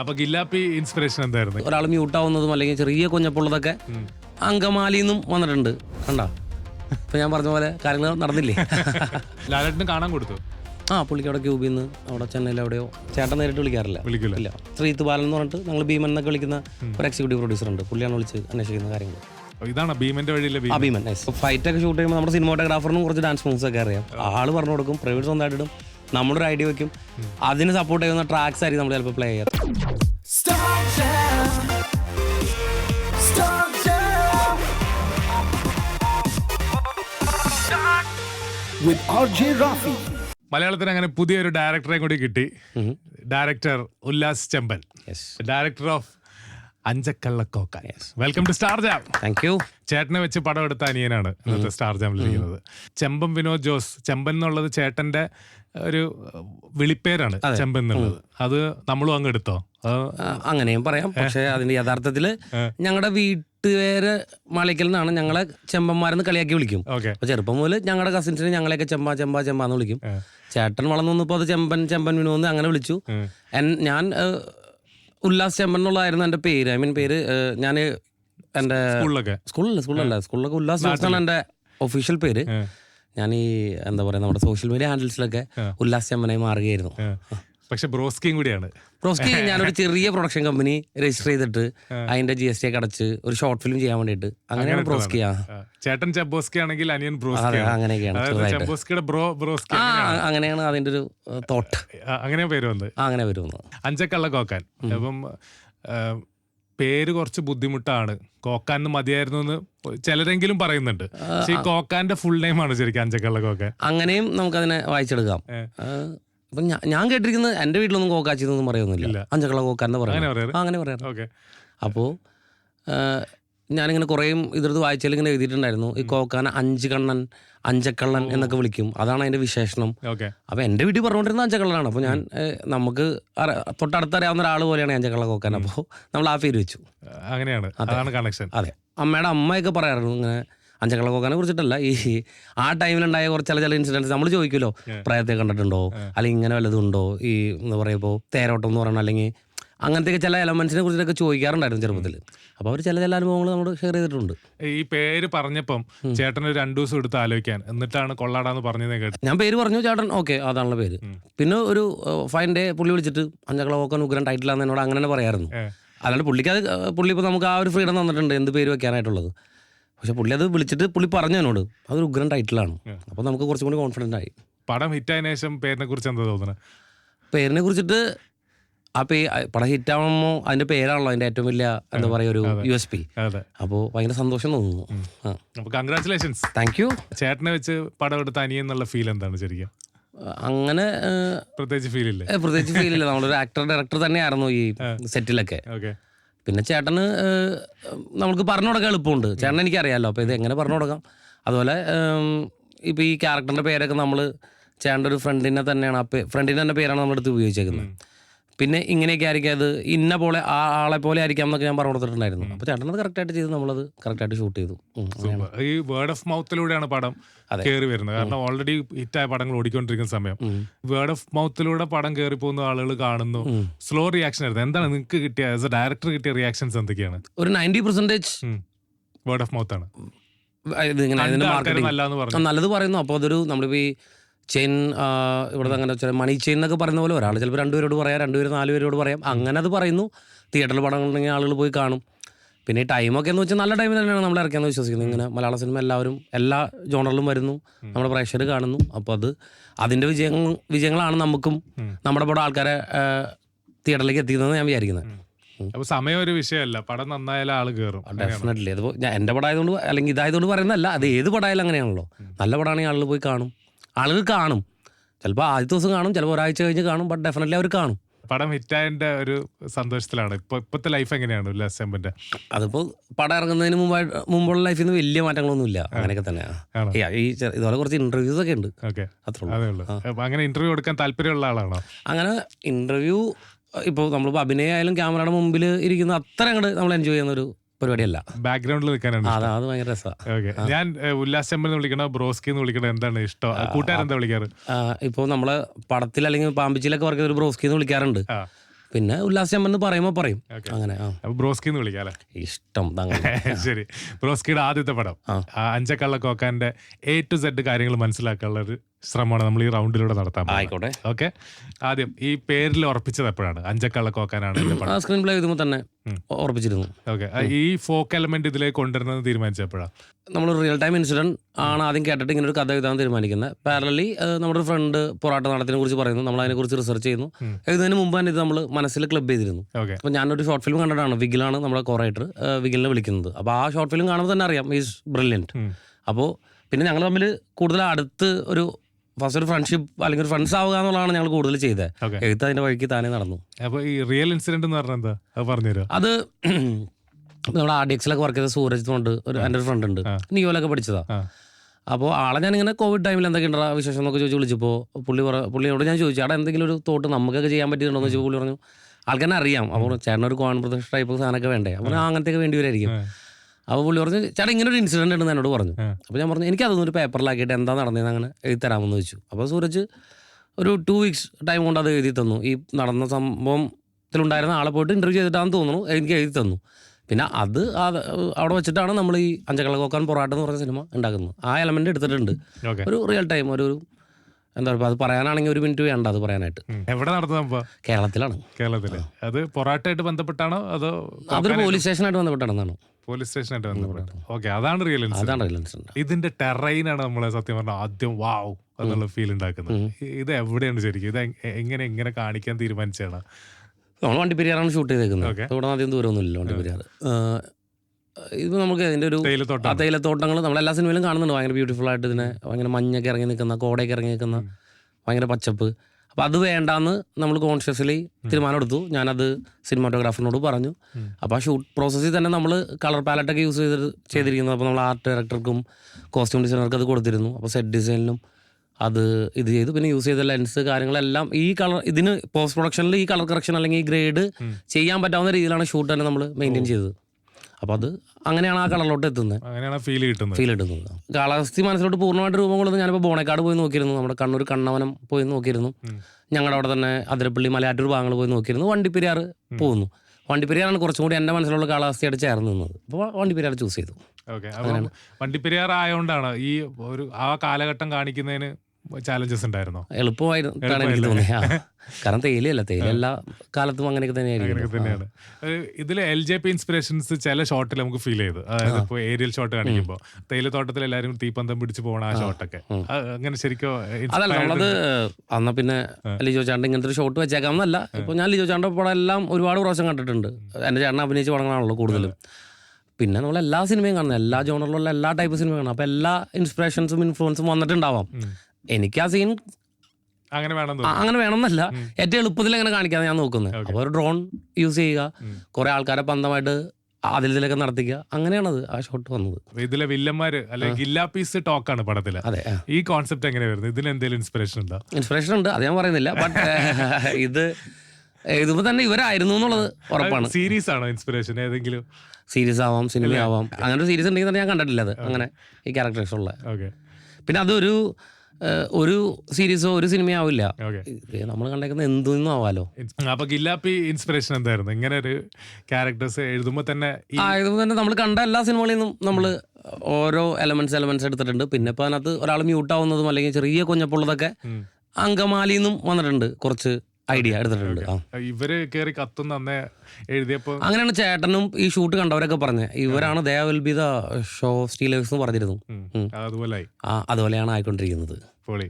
അപ്പൊ ഗില്ലാപ്പി ഇൻസ്പിറേഷൻ എന്തായിരുന്നു? ഒരാൾ മ്യൂട്ടാവുന്നതും അല്ലെങ്കിൽ ചെറിയ കുഞ്ഞപ്പുള്ളതൊക്കെ അങ്കമാലിന്നും വന്നിട്ടുണ്ട്. കണ്ടാ? ഇപ്പൊ ഞാൻ പറഞ്ഞ പോലെ കാര്യങ്ങൾ നടന്നില്ലേ? ലാലേട്ടന് കാണാൻ കൊടുത്തു? ആ പുള്ളിക്ക് അവിടെ ക്യൂബിൽ നിന്ന് അവിടെ ചെന്നൈയിൽ എവിടെയോ ചേട്ടൻ നേരിട്ട് വിളിക്കാറില്ല. ഇല്ല. ശ്രീത്ത് ബാലൻ എന്ന് പറഞ്ഞിട്ട് ഞങ്ങൾ ഭീമൻ എന്നൊക്കെ വിളിക്കുന്ന ഒരു എക്സിക്യൂട്ടീവ് പ്രൊഡ്യൂസർ ഉണ്ട്. പുള്ളിയാണ് വിളിച്ച് അന്വേഷിക്കുന്ന കാര്യങ്ങൾ. ഇതാണ് ഭീമന്റെ വഴിയിലെ ഭീമൻ. ആ ഭീമൻ ഫൈറ്റ് ഒക്കെ ഷൂട്ട് ചെയ്യുമ്പോൾ നമ്മുടെ സിനിമാറ്റോഗ്രാഫറിനും കുറച്ച് ഡാൻസ് മൂവ്സ് ഒക്കെ അറിയാം. ആൾ പറഞ്ഞു കൊടുക്കും പ്രൈവറ്റ് സ്വന്തമായിട്ട് നമ്മളൊരു ഐഡിയ വെക്കും. അതിന് സപ്പോർട്ട് ചെയ്യുന്ന ട്രാക്സ് ആയിരിക്കും നമ്മൾ ചിലപ്പോൾ പ്ലേ ചെയ്യാറ്. With RJ Rafi. മലയാളത്തിന് അങ്ങനെ പുതിയൊരു ഡയറക്ടറെ കൂടി കിട്ടി. Director Ullas Chemban. Director of Anchakkallakokka. Welcome to star jam thank you ചേട്ടനെ വെച്ച് പടം എടുത്ത അനിയനാണ് ഇന്നത്തെ സ്റ്റാർ ജാമിലിരിക്കുന്നത് ചെമ്പൻ വിനോദ് ജോസ് ചെമ്പൻ എന്നുള്ളത് ചേട്ടന്റെ ഒരു വിളിപ്പേരാണ് ചെമ്പൻ എന്നുള്ളത്. അത് നമ്മളും അങ്ങ് എടുത്തോ? അങ്ങനെയും പറയാം. പക്ഷെ അതിന്റെ യഥാർത്ഥത്തിൽ ഞങ്ങളുടെ വീട്ടുപേര് മാളിക്കൽ നിന്നാണ് ഞങ്ങളെ ചെമ്പന്മാരെന്ന് കളിയാക്കി വിളിക്കും. ചെറുപ്പം മുതൽ ഞങ്ങളുടെ കസിൻസിനെ ഞങ്ങളെയൊക്കെ ചെമ്പ ചെമ്പ ചെമ്പ എന്ന് വിളിക്കും ചേട്ടൻ വളർന്നു വന്നപ്പോൾ അത് ചെമ്പൻ ചെമ്പൻ വിനോദ് അങ്ങനെ വിളിച്ചു. ഞാൻ ഉല്ലാസ് ചെമ്പൻ എന്നുള്ളതായിരുന്നു എന്റെ പേര്. ഐ മീൻ പേര് ഞാൻ എന്റെ സ്കൂളിലൊക്കെ. സ്കൂളിലല്ല സ്കൂളിലല്ല. സ്കൂളിലൊക്കെ ഉല്ലാസ് ആണ് എന്റെ ഒഫീഷ്യൽ പേര്. ഞാൻ ഈ എന്താ പറയാ നമ്മുടെ സോഷ്യൽ മീഡിയ ഹാൻഡിൽസിലൊക്കെ ഉല്ലാസ് ചെമ്മനായി മാറുകയായിരുന്നു. പക്ഷെ ബ്രോസ്കിയും കൂടിയാണ്. ബ്രോസ്കി ഞാനൊരു ചെറിയ പ്രൊഡക്ഷൻ കമ്പനി രജിസ്റ്റർ ചെയ്തിട്ട് അതിന്റെ ജി എസ് ടി ഒക്കെ അടച്ച് ഒരു ഷോർട്ട് ഫിലിം ചെയ്യാൻ വേണ്ടിട്ട് അങ്ങനെയാണ് ആ. ചേട്ടൻ ചബോസ്കി ആണെങ്കിൽ അനിയൻ ബ്രോസ്കി അങ്ങനെയൊക്കെയാണ് ബ്രോ ബ്രോസ്കി അങ്ങനെയാണ്. അതിന്റെ ഒരു തോട്ട്. അങ്ങനെ പേര് വന്നത്. അങ്ങനെ അഞ്ചക്കള്ള കോക്കാൻ. അപ്പം പേര് കുറച്ച് ബുദ്ധിമുട്ടാണ്. കോക്കാൻ മതിയായിരുന്നു എന്ന് ചിലരെങ്കിലും പറയുന്നുണ്ട്. പക്ഷേ ഈ കോക്കാന്റെ ഫുൾ നെയിം ആണ് ശരിക്കും അഞ്ചക്കള്ള കോക്കാൻ. അങ്ങനെയും നമുക്കതിനെ വായിച്ചെടുക്കാം. ഞാ- ഞാൻ കേട്ടിരിക്കുന്നത് എന്റെ വീട്ടിലൊന്നും കോക്കാച്ചി എന്നൊന്നും പറയുന്നില്ല. അഞ്ചക്കള കോക്കാന്ന് പറയാം ആ, അങ്ങനെ പറയാറ്. അപ്പോ ഞാനിങ്ങനെ കുറേയും ഇതെടുത്ത് വായിച്ചാൽ ഇങ്ങനെ എഴുതിയിട്ടുണ്ടായിരുന്നു. ഈ കോക്കാന അഞ്ച് കണ്ണൻ അഞ്ചക്കള്ളൻ എന്നൊക്കെ വിളിക്കും. അതാണ് അതിന്റെ വിശേഷണം. അപ്പൊ എന്റെ വീട്ടിൽ പറഞ്ഞുകൊണ്ടിരുന്ന അഞ്ചക്കള്ളനാണ് അപ്പൊ ഞാൻ നമുക്ക് തൊട്ടടുത്തറിയാവുന്ന ഒരാൾ പോലെയാണ് അഞ്ചക്കള്ള കോക്കാൻ അപ്പോൾ നമ്മൾ ആ പേര് വെച്ചു. അങ്ങനെയാണ്. അതാണ് കണക്ഷൻ അതെ. അമ്മയുടെ അമ്മയൊക്കെ പറയാറുണ്ട് ഇങ്ങനെ അഞ്ചക്കള കോക്കാനെ കുറിച്ചിട്ടല്ല. ഈ ആ ടൈമിലുണ്ടായ കുറച്ച് ചില ചില ഇൻസിഡൻസ് നമ്മൾ ചോദിക്കുമല്ലോ. പ്രായത്തെ കണ്ടിട്ടുണ്ടോ? അല്ലെങ്കിൽ ഇങ്ങനെ വല്ലതും ഉണ്ടോ ഈ എന്ന് പറയുമ്പോൾ തേരോട്ടം എന്ന് പറയണം അല്ലെങ്കിൽ അങ്ങനത്തെ ചില എലമെന്റ്സിനെ കുറിച്ചൊക്കെ ചോദിക്കാറുണ്ടായിരുന്നു ചെറുപ്പത്തിൽ അപ്പൊ അവർ ചില ചില അനുഭവങ്ങൾ നമ്മൾ ഷെയർ ചെയ്തിട്ടുണ്ട്. ഈ പേര് പറഞ്ഞപ്പം ചേട്ടന് രണ്ടു ദിവസം എടുത്ത് ആലോചിക്കാൻ. എന്നിട്ടാണ് കൊള്ളാടാന്ന് പറഞ്ഞത് കേട്ടത്. ഞാൻ പേര് പറഞ്ഞു ചേട്ടൻ ഓക്കെ അതാണല്ലോ പേര്. പിന്നെ ഒരു ഫൈൻ ഡേ പുള്ളി വിളിച്ചിട്ട് അഞ്ചക്കള കോക്കാൻ ഉഗ്രൻ ടൈറ്റിലാന്ന് എന്നോട് അങ്ങനെ പറയായിരുന്നു. അല്ലാണ്ട് പുള്ളിക്ക് അത് പുള്ളി ഇപ്പോൾ നമുക്ക് ആ ഒരു ഫ്രീഡം തന്നിട്ടുണ്ട് എന്ത് പേര് വെക്കാനായിട്ടുള്ളത്. പക്ഷെ പുള്ളി അത് വിളിച്ചിട്ട് പുള്ളി പറഞ്ഞു എന്നോട്. അതൊരു ഉഗ്രൻ ടൈറ്റിലാണ് അപ്പോൾ നമുക്ക് കുറച്ചും കൂടി കോൺഫിഡന്റ് ആയി. പടം ഹിറ്റായതിനു ശേഷം പേരിനെ കുറിച്ച് എന്താ തോന്നുന്നത് പേരിനെ കുറിച്ചിട്ട് ആ പേ പടം ഹിറ്റാവുമ്പോൾ അതിന്റെ പേരാണല്ലോ അതിന്റെ ഏറ്റവും വലിയ എന്താ പറയുക ഒരു യു എസ് പി അപ്പോൾ ഭയങ്കര സന്തോഷം തോന്നുന്നു. അപ്പൊ കൺഗ്രാറ്റുലേഷൻസ് താങ്ക് യു ചേട്ടനെ വെച്ച് പടം എടുത്ത അനിയെന്നുള്ള ഫീൽ എന്താണ് ശരിക്കും? അങ്ങനെ പ്രത്യേകിച്ച് ഫീൽ ഇല്ല? പ്രത്യേകിച്ച് ഫീൽ ഇല്ല. നമ്മളൊരു ആക്ടർ ഡയറക്ടർ തന്നെയായിരുന്നു ഈ സെറ്റിലൊക്കെ ഓക്കെ. പിന്നെ ചേട്ടന് നമുക്ക് പറഞ്ഞു കൊടുക്കാൻ എളുപ്പമുണ്ട്. ചേട്ടൻ എനിക്കറിയാമല്ലോ അപ്പോൾ ഇത് എങ്ങനെ പറഞ്ഞു കൊടുക്കാം? അതുപോലെ ഇപ്പോൾ ഈ ക്യാരക്ടറിന്റെ പേരൊക്കെ നമ്മൾ ചേട്ടന്റെ ഒരു ഫ്രണ്ടിനെ തന്നെയാണ് ആ ഫ്രണ്ടിന്റെ തന്നെ പേരാണ് നമ്മളെടുത്ത് ഉപയോഗിച്ചേക്കുന്നത്. പിന്നെ ഇങ്ങനെയൊക്കെ ആയിരിക്കും. അത് ഇന്ന പോലെ ആ ആളെ പോലെ ആയിരിക്കാം എന്നൊക്കെ ഞാൻ പറഞ്ഞു കൊടുത്തിട്ടുണ്ടായിരുന്നു അപ്പോൾ കറക്റ്റ് കറക്റ്റായിട്ട് ചെയ്ത് നമ്മളത് കറക്റ്റായിട്ട് ഷൂട്ട് ചെയ്തു. ഈ വേർഡ് ഓഫ് മൗത്തിലൂടെയാണ് പടം കയറി വരുന്നത്. കാരണം ഓൾറെഡി ഹിറ്റായ പടങ്ങൾ ഓടിക്കൊണ്ടിരിക്കുന്ന സമയം. വേർഡ് ഓഫ് മൗത്തിലൂടെ പടം കയറി പോകുന്ന ആളുകൾ കാണുന്നു. സ്ലോ റിയാക്ഷൻ ആയിരുന്നു. എന്താണ് നിങ്ങൾക്ക് കിട്ടിയ ആസ് എ ഡയറക്ടർ കിട്ടിയ റിയാക്ഷൻസ് എന്തൊക്കെയാണ്? ഒരു ninety percentage word of mouth ആണ്. നല്ലത് പറയുന്നു. അപ്പോൾ അതൊരു നമ്മളിപ്പോൾ ഈ ചെയിൻ ഇവിടെ അങ്ങനെ വെച്ചാൽ മണി ചെയിൻ എന്നൊക്കെ പറയുന്ന പോലെ ഒരാൾ ചിലപ്പോൾ രണ്ടുപേരോട് പറയാം രണ്ടുപേരും നാല് പേരോട് പറയാം. അങ്ങനെ അത് പറയുന്നു. തിയേറ്ററിൽ ഉണ്ടെങ്കിൽ ആളുകൾ പോയി കാണും. പിന്നെ ഈ ടൈമൊക്കെ എന്ന് വെച്ചാൽ നല്ല ടൈമിൽ തന്നെയാണ് നമ്മൾ ഇറക്കിയെന്ന് വിശ്വസിക്കുന്നത്. ഇങ്ങനെ മലയാള സിനിമ എല്ലാവരും എല്ലാ ജോണറിലും വരുന്നു. നമ്മുടെ പ്രേക്ഷകർ കാണുന്നു. അപ്പോൾ അത് അതിന്റെ വിജയങ്ങൾ വിജയങ്ങളാണ് നമുക്കും നമ്മുടെ പടം ആൾക്കാരെ തിയേറ്ററിലേക്ക് എത്തിക്കുന്നതെന്ന് ഞാൻ വിചാരിക്കുന്നത്. അപ്പൊ സമയം ഒരു വിഷയമല്ല. പടം നന്നായാലും ആൾ കയറും ഡെഫിനറ്റ്ലി അതിപ്പോ ഞാൻ എന്റെ പടമായതുകൊണ്ട് അല്ലെങ്കിൽ ഇതായതുകൊണ്ട് പറയുന്നതല്ല. അത് ഏത് പടമായാലും അങ്ങനെയാണല്ലോ. നല്ല പടമാണെങ്കിൽ ആളുകൾ പോയി കാണും. ആളുകൾ കാണും. ചിലപ്പോൾ ആദ്യത്തെ ദിവസം കാണും ചിലപ്പോൾ ഒരാഴ്ച കഴിഞ്ഞ് കാണും ബട്ട് ഡെഫിനറ്റ്ലി അവർ കാണും. പടം ഹിറ്റായതിന്റെ ഒരു സന്തോഷത്തിലാണ്. ഇപ്പൊ ഇപ്പോഴത്തെ ലൈഫ് എങ്ങനെയാണ് ഉല്ലാസ് ചെമ്പന്റെ അതിപ്പോൾ പടം ഇറങ്ങുന്നതിന് മുമ്പായി മുമ്പുള്ള ലൈഫിൽ നിന്ന് വലിയ മാറ്റങ്ങളൊന്നും ഇല്ല അങ്ങനെയൊക്കെ തന്നെയാണ് ഈ- ഇതുപോലെ കുറച്ച് ഇന്റർവ്യൂസ് ഒക്കെ ഉണ്ട്. അങ്ങനെ ഇന്റർവ്യൂ കൊടുക്കാൻ താല്പര്യമുള്ള ആളാണോ? അങ്ങനെ ഇന്റർവ്യൂ ഇപ്പോൾ നമ്മളിപ്പോൾ അഭിനയമായാലും ക്യാമറയുടെ മുമ്പിൽ ഇരിക്കുന്ന അത്ര അങ്ങോട്ട് നമ്മൾ എൻജോയ് ചെയ്യുന്ന ഒരു പരിപാടിയല്ല. ബാക്ക്ഗ്രൗണ്ടിൽ നിൽക്കാനാണ് അത് അത് ഭയങ്കര രസമാണ് ഓക്കെ ഞാൻ ഉല്ലാസ് എന്ന് വിളിക്കണോ ബ്രോസ്കി എന്ന് വിളിക്കണോ എന്താണ് ഇഷ്ടം? കൂട്ടുകാരെന്താ വിളിക്കാറ്? ഇപ്പോൾ നമ്മളെ പടത്തിൽ അല്ലെങ്കിൽ പാമ്പിച്ചിലൊക്കെ വർക്ക് ഒരു ബ്രോസ്കി എന്ന് വിളിക്കാറുണ്ട്. പിന്നെ ഉല്ലാസ് ചെമ്മൻ എന്ന് പറയുമ്പോൾ പറയും. അങ്ങനെ ബ്രോസ്കി എന്ന് വിളിക്കാം ഇഷ്ടം ശരി. ബ്രോസ്കിയുടെ ആദ്യത്തെ പടം. അഞ്ചക്കള്ള കോക്കാന്റെ എ ടു സെഡ് കാര്യങ്ങൾ മനസ്സിലാക്കാനുള്ള ഒരു ശ്രമമാണ് നമ്മൾ ഈ റൗണ്ടിലൂടെ നടത്താൻ ആയിക്കോട്ടെ. ഓക്കെ? ആദ്യം ഈ പേരിൽ ഉറപ്പിച്ചത് എപ്പോഴാണ്? അഞ്ചക്കള്ള കോക്കാനാണ് ഇതിന്റെ ആ പടം സ്ക്രീൻ പ്ലേ എഴുതുമ്പോൾ തന്നെ ഉം. ഉറപ്പിച്ചിരുന്നു. ഓക്കെ. ഈ ഫോക്ക് എലമെന്റ് ഇതിലേക്ക് കൊണ്ടുവരുന്നത് തീരുമാനിച്ചപ്പോഴാണ് നമ്മൾ റിയൽ ടൈം ഇൻസിഡന്റ് ആണ് ആദ്യം കേട്ടിട്ട് ഇങ്ങനെ ഒരു കഥ എഴുതാൻ തീരുമാനിക്കുന്നത്. പാരലി നമ്മുടെ ഫ്രണ്ട് പൊറാട്ട നടത്തിനെ കുറിച്ച് പറയുന്നു. നമ്മൾ അതിനെക്കുറിച്ച് റിസർച്ച് ചെയ്യുന്നു. ഉം. എഴുതുന്നതിന് മുമ്പ് തന്നെ ഇത് നമ്മൾ മനസ്സിൽ ക്ലബ് ചെയ്തിരുന്നു. ഓക്കെ. അപ്പോൾ ഞാനൊരു ഷോർട്ട് ഫിലിം കണ്ടിട്ടാണ് വിഗിലാണ് നമ്മുടെ കോറേറ്റർ വിഗിലിനെ വിളിക്കുന്നത്. അപ്പോൾ ആ ഷോർട്ട് ഫിലിം കാണുമ്പോൾ തന്നെ അറിയാം ഈസ് ബ്രില്യന്റ് ഉം. അപ്പോൾ പിന്നെ ഞങ്ങൾ തമ്മിൽ കൂടുതൽ അടുത്ത് ഒരു ഫസ്റ്റ് ഒരു ഫ്രണ്ട്ഷിപ്പ് അല്ലെങ്കിൽ ഒരു ഫ്രണ്ട്സ് ആവുക എന്നുള്ളതാണ് ഞങ്ങൾ കൂടുതൽ ചെയ്തത്. എഴുത്ത് അതിന്റെ വഴിക്ക് താനേ നടന്നു. അപ്പൊ ഈ റിയൽ ഇൻസിഡന്റ് എന്ന് പറഞ്ഞാൽ എന്താ? അത് അത് നമ്മുടെ ആർ ഡി എക്സിലൊക്കെ വർക്ക് ചെയ്ത സൂരജ് കൊണ്ട് ഒരു എന്റെ ഒരു ഫ്രണ്ട് ഉണ്ട്. ആ. നിയോലൊക്കെ പഠിച്ചതാ. ആ. അപ്പോൾ ആളെ ഞാൻ ഇങ്ങനെ കോവിഡ് ടൈമിൽ എന്തൊക്കെ ഉണ്ടാ വിശേഷം എന്നൊക്കെ ചോദിച്ച് വിളിച്ചപ്പോൾ പുള്ളി പറ പുള്ളിയോട് ഞാൻ ചോദിച്ചു അവിടെ എന്തെങ്കിലും ഒരു തോട്ട് നമുക്കൊക്കെ ചെയ്യാൻ പറ്റിയിട്ടുണ്ടോ? എന്ന് ചോദിച്ചു പുള്ളി പറഞ്ഞു ആൾക്കാരെ അറിയാം. അപ്പോൾ ചേട്ടനൊരു കോൺ പ്രദേശ് ടൈപ്പ് സാധനമൊക്കെ വേണ്ടേ? അപ്പോൾ അങ്ങനത്തെയൊക്കെ വേണ്ടി വരായിരിക്കും. ആ. അപ്പോൾ പുള്ളി പറഞ്ഞു ചേട്ടാ ഇങ്ങനെ ഒരു ഇൻസിഡന്റ് ഉണ്ടെന്ന് എന്നോട് പറഞ്ഞു. അപ്പോൾ ഞാൻ പറഞ്ഞു എനിക്ക് ഒരു പേപ്പറിലാക്കിയിട്ട് എന്താ നടന്നതെന്ന് അങ്ങനെ എഴുതി തരാമെന്ന് ചോദിച്ചു. അപ്പോൾ സൂരജ് ഒരു ടു വീക്സ് ടൈം കൊണ്ട് അത് എഴുതി തന്നു. ഈ നടന്ന സംഭവത്തിലുണ്ടായിരുന്ന ആളെ പോയിട്ട് ഇന്റർവ്യൂ ചെയ്തിട്ടാണെന്ന് തോന്നുന്നു എനിക്ക് എഴുതി തന്നു. പിന്നെ അത് അവിടെ വെച്ചിട്ടാണ് നമ്മൾ ഈ അഞ്ചക്കള കോക്കാൻ പൊറാട്ട എന്ന് പറഞ്ഞ സിനിമ ഉണ്ടാക്കുന്നത്. ആ എലമെന്റ് എടുത്തിട്ടുണ്ട്. ഒരു റിയൽ ടൈം ഒരു എന്താ പറയുക അത് പറയാനാണെങ്കിൽ ഒരു മിനിറ്റ് വേണ്ട അത് പറയാനായിട്ട്. എവിടെ നടന്നത് കേരളത്തിലാണ്. കേരളത്തിൽ അത് പൊറാട്ടയായിട്ട് ബന്ധപ്പെട്ടാണോ അതോ അതൊരു പോലീസ് സ്റ്റേഷനായിട്ട് ബന്ധപ്പെട്ടാണെന്നാണ്. പോലീസ് സ്റ്റേഷനായിട്ട് ബന്ധപ്പെട്ട്. ഓക്കെ അതാണ് റിയൽ ഇൻസിഡന്റ് അതാണ് റിയൽ ഇൻസിഡന്റ് ഇതിന്റെ ടെറൈനാണ് നമ്മളെ സത്യം പറഞ്ഞാൽ ആദ്യം വാവ് എന്നുള്ള ഫീൽ ഉണ്ടാക്കുന്നത്. ഇത് എവിടെയാണ് ശരിക്കും? ഇത് എങ്ങനെ എങ്ങനെ കാണിക്കാൻ തീരുമാനിച്ചാണ് നമ്മൾ വണ്ടിപ്പെരിയാറാണ് ഷൂട്ട് ചെയ്തേക്കുന്നത്. ഇവിടെ അധികം ദൂരമൊന്നുമില്ല വണ്ടിപ്പെരിയാർ ഇത് നമുക്ക് ഇതിന്റെ ഒരു തേയിലത്തോട്ടങ്ങൾ നമ്മൾ എല്ലാ സിനിമയിലും കാണുന്നുണ്ട്. ഭയങ്കര ബ്യൂട്ടിഫുൾ ആയിട്ട് ഇതിനെ ഭയങ്കര മഞ്ഞൊക്കെ ഇറങ്ങി നിൽക്കുന്ന കോടയൊക്കെ ഇറങ്ങി നിൽക്കുന്ന ഭയങ്കര പച്ചപ്പ്. അപ്പോൾ അത് വേണ്ടാന്ന് നമ്മൾ കോൺഷ്യസ്ലി തീരുമാനം എടുത്തു. ഞാനത് സിനിമാറ്റോഗ്രാഫറിനോട് പറഞ്ഞു. അപ്പോൾ ആ ഷൂട്ട് പ്രോസസ്സിൽ തന്നെ നമ്മൾ കളർ പാലറ്റൊക്കെ യൂസ് ചെയ്ത് ചെയ്തിരിക്കുന്നത് അപ്പോൾ നമ്മൾ ആർട്ട് ഡയറക്ടർക്കും കോസ്റ്റ്യൂം ഡിസൈനർക്കും അത് കൊടുത്തിരുന്നു. അപ്പോൾ സെറ്റ് ഡിസൈനിലും അത് ഇത് ചെയ്തു. പിന്നെ യൂസ് ചെയ്ത ലെൻസ് കാര്യങ്ങളെല്ലാം ഈ കളർ ഇതിന് പോസ്റ്റ് പ്രൊഡക്ഷനിൽ ഈ കളർ കറക്ഷൻ അല്ലെങ്കിൽ ഈ ഗ്രേഡ് ചെയ്യാൻ പറ്റാവുന്ന രീതിയിലാണ് ഷൂട്ട് തന്നെ നമ്മൾ മെയിന്റെയിൻ ചെയ്തത്. അപ്പോൾ അത് അങ്ങനെയാണ് ആ കളറിലോട്ട് എത്തുന്നത്. അങ്ങനെയാണ് ഫീൽ കിട്ടുന്നത്. ഫീൽ കിട്ടുന്നത്. കാലാവസ്ഥ മനസ്സിലോട്ട് പൂർണമായിട്ട് രൂപം കൊള്ളുന്നത് ഞാനിപ്പോൾ ബോണേക്കാട് പോയി നോക്കിയിരുന്നു. നമ്മുടെ കണ്ണൂർ കണ്ണവനം പോയി നോക്കിയിരുന്നു. ഞങ്ങളുടെ അവിടെ തന്നെ അതിരപ്പള്ളി മലയാറ്റൂർ ഭാഗങ്ങൾ പോയി നോക്കിയിരുന്നു. വണ്ടിപ്പെരിയാർ പോകുന്നു. വണ്ടിപ്പെരിയാറാണ് കുറച്ചും കൂടി എന്റെ മനസ്സിലുള്ള കാലാവസ്ഥയായിട്ട് ചേർന്ന് നിന്നത്. അപ്പോൾ വണ്ടിപ്പെരിയാർ ചൂസ് ചെയ്തു. ഓക്കെ വണ്ടിപ്പെരിയാർ ആയതുകൊണ്ടാണ് ഈ ഒരു ആ കാലഘട്ടം കാണിക്കുന്നതിന് ചാലഞ്ചസ് ഉണ്ടായിരുന്നോ? എളുപ്പമായിട്ടാണ് എനിക്ക് തോന്നിയത്. കാരണം തേയിലയല്ല. തേയില എല്ലാ കാലത്തും അങ്ങനെയൊക്കെ തന്നെയായിരിക്കും. ഇതിൽ എൽ ജെ പി ഇൻസ്പിറേഷൻസ് ചില ഷോട്ടിൽ നമുക്ക് ഫീൽ ചെയ്തു. അതായത് ഇപ്പോൾ ഏരിയൽ ഷോട്ട് കാണിക്കുമ്പോൾ തേയിലത്തോട്ടത്തിൽ എല്ലാവരും തീപ്പന്തം പിടിച്ച് പോകണ ആ ഷോട്ടൊക്കെ അങ്ങനെ ശരിക്കും അതല്ല നമ്മളത് എന്നാ പിന്നെ ലിജോ ചാണ്ട് ഇങ്ങനത്തെ ഒരു ഷോട്ട് വെച്ചേക്കാമെന്നല്ല ഇപ്പൊ ഞാൻ ലിജോ ചാണ്ട പടം എല്ലാം ഒരുപാട് പ്രാവശ്യം കണ്ടിട്ടുണ്ട്. എന്റെ ചേട്ടൻ അഭിനയിച്ച് പടങ്ങളാണല്ലോ കൂടുതലും. പിന്നെ നമ്മൾ എല്ലാ സിനിമയും കാണുന്നത്. എല്ലാ ജോണറിലുള്ള എല്ലാ ടൈപ്പ് സിനിമയും കാണുന്നത്. അപ്പൊ എല്ലാ ഇൻസ്പിറേഷൻസും ഇൻഫ്ലുവൻസും വന്നിട്ടുണ്ടാവാം. എനിക്ക് ആ സീൻ അങ്ങനെ വേണം അങ്ങനെ വേണമെന്നല്ല. ഏറ്റവും എളുപ്പത്തിൽ അങ്ങനെ കാണിക്കാതെ ഞാൻ നോക്കുന്നത്. അപ്പോൾ ഒരു ഡ്രോൺ യൂസ് ചെയ്യുക കുറെ ആൾക്കാരെ പന്തമായിട്ട് അതിൽ ഇതിലൊക്കെ നടത്തിക്കുക അങ്ങനെയാണത് ആ ഷോട്ട് വന്നത്. ഇതിലെ വില്ലന്മാര് അല്ലെങ്കിൽ ഗില്ലാ ടോക്ക് ആണ് പടത്തിൽ. അതെ ഈ കോൺസെപ്റ്റ് എങ്ങനെ വരുന്നത്? ഇതിന് എന്തെങ്കിലും ഇൻസ്പിറേഷൻ ഉണ്ടോ? ഇൻസ്പിറേഷൻ ഉണ്ട് അത് ഞാൻ പറയുന്നില്ല. ബട്ട് ഇത് ഇതിപ്പോ തന്നെ ഇവരായിരുന്നു എന്നുള്ളത് ഉറപ്പാണ്. സീരീസ് ആണോ ഇൻസ്പിറേഷൻ ഏതെങ്കിലും? സീരീസ് ആവാം സിനിമ ആവാം. അങ്ങനെ ഒരു സീരീസ് ഉണ്ടെങ്കിൽ തന്നെ ഞാൻ കണ്ടിട്ടില്ല അത് അങ്ങനെ ഈ ക്യാരക്ടേഴ്സ് ഉള്ള. ഓക്കെ. പിന്നെ അതൊരു ഒരു സീരീസോ ഒരു സിനിമയാവില്ല. ആവില്ല നമ്മൾ കണ്ടേക്കുന്ന എന്തൊന്നും ആവാലോ. അപ്പൊ ഗില്ലാപ്പി ഇൻസ്പിറേഷൻ എന്തായിരുന്നു? ഇങ്ങനെ ഒരു ക്യാരക്ടേഴ്സ് എഴുതുമ്പോ തന്നെ ആയതുകൊണ്ട് തന്നെ നമ്മൾ കണ്ട എല്ലാ സിനിമകളിൽ നിന്നും നമ്മൾ ഓരോ എലമെന്റ്സ് എലമെന്റ്സ് എടുത്തിട്ടുണ്ട്. പിന്നെ ഇപ്പൊ അതിനകത്ത് ഒരാൾ മ്യൂട്ട് ആവുന്നതും അല്ലെങ്കിൽ ചെറിയ കുഞ്ഞപ്പുള്ളതൊക്കെ അങ്കമാലിന്നും വന്നിട്ടുണ്ട് കുറച്ച്. ഐഡിയ എടുത്തിട്ടുണ്ട്. ഇവർ കേറി കത്തുന്ന അന്നേ എഴുതിയപ്പോ അങ്ങനെയാണ് ചേട്ടനും ഈ ഷൂട്ട് കണ്ടവരൊക്കെ പറഞ്ഞത് ഇവരാണ് they will be the show stealers എന്ന് പറഞ്ഞിരുന്നു. അതുപോലെ അതുപോലെയാണ് ആയിക്കൊണ്ടിരിക്കുന്നത്. പൊളി.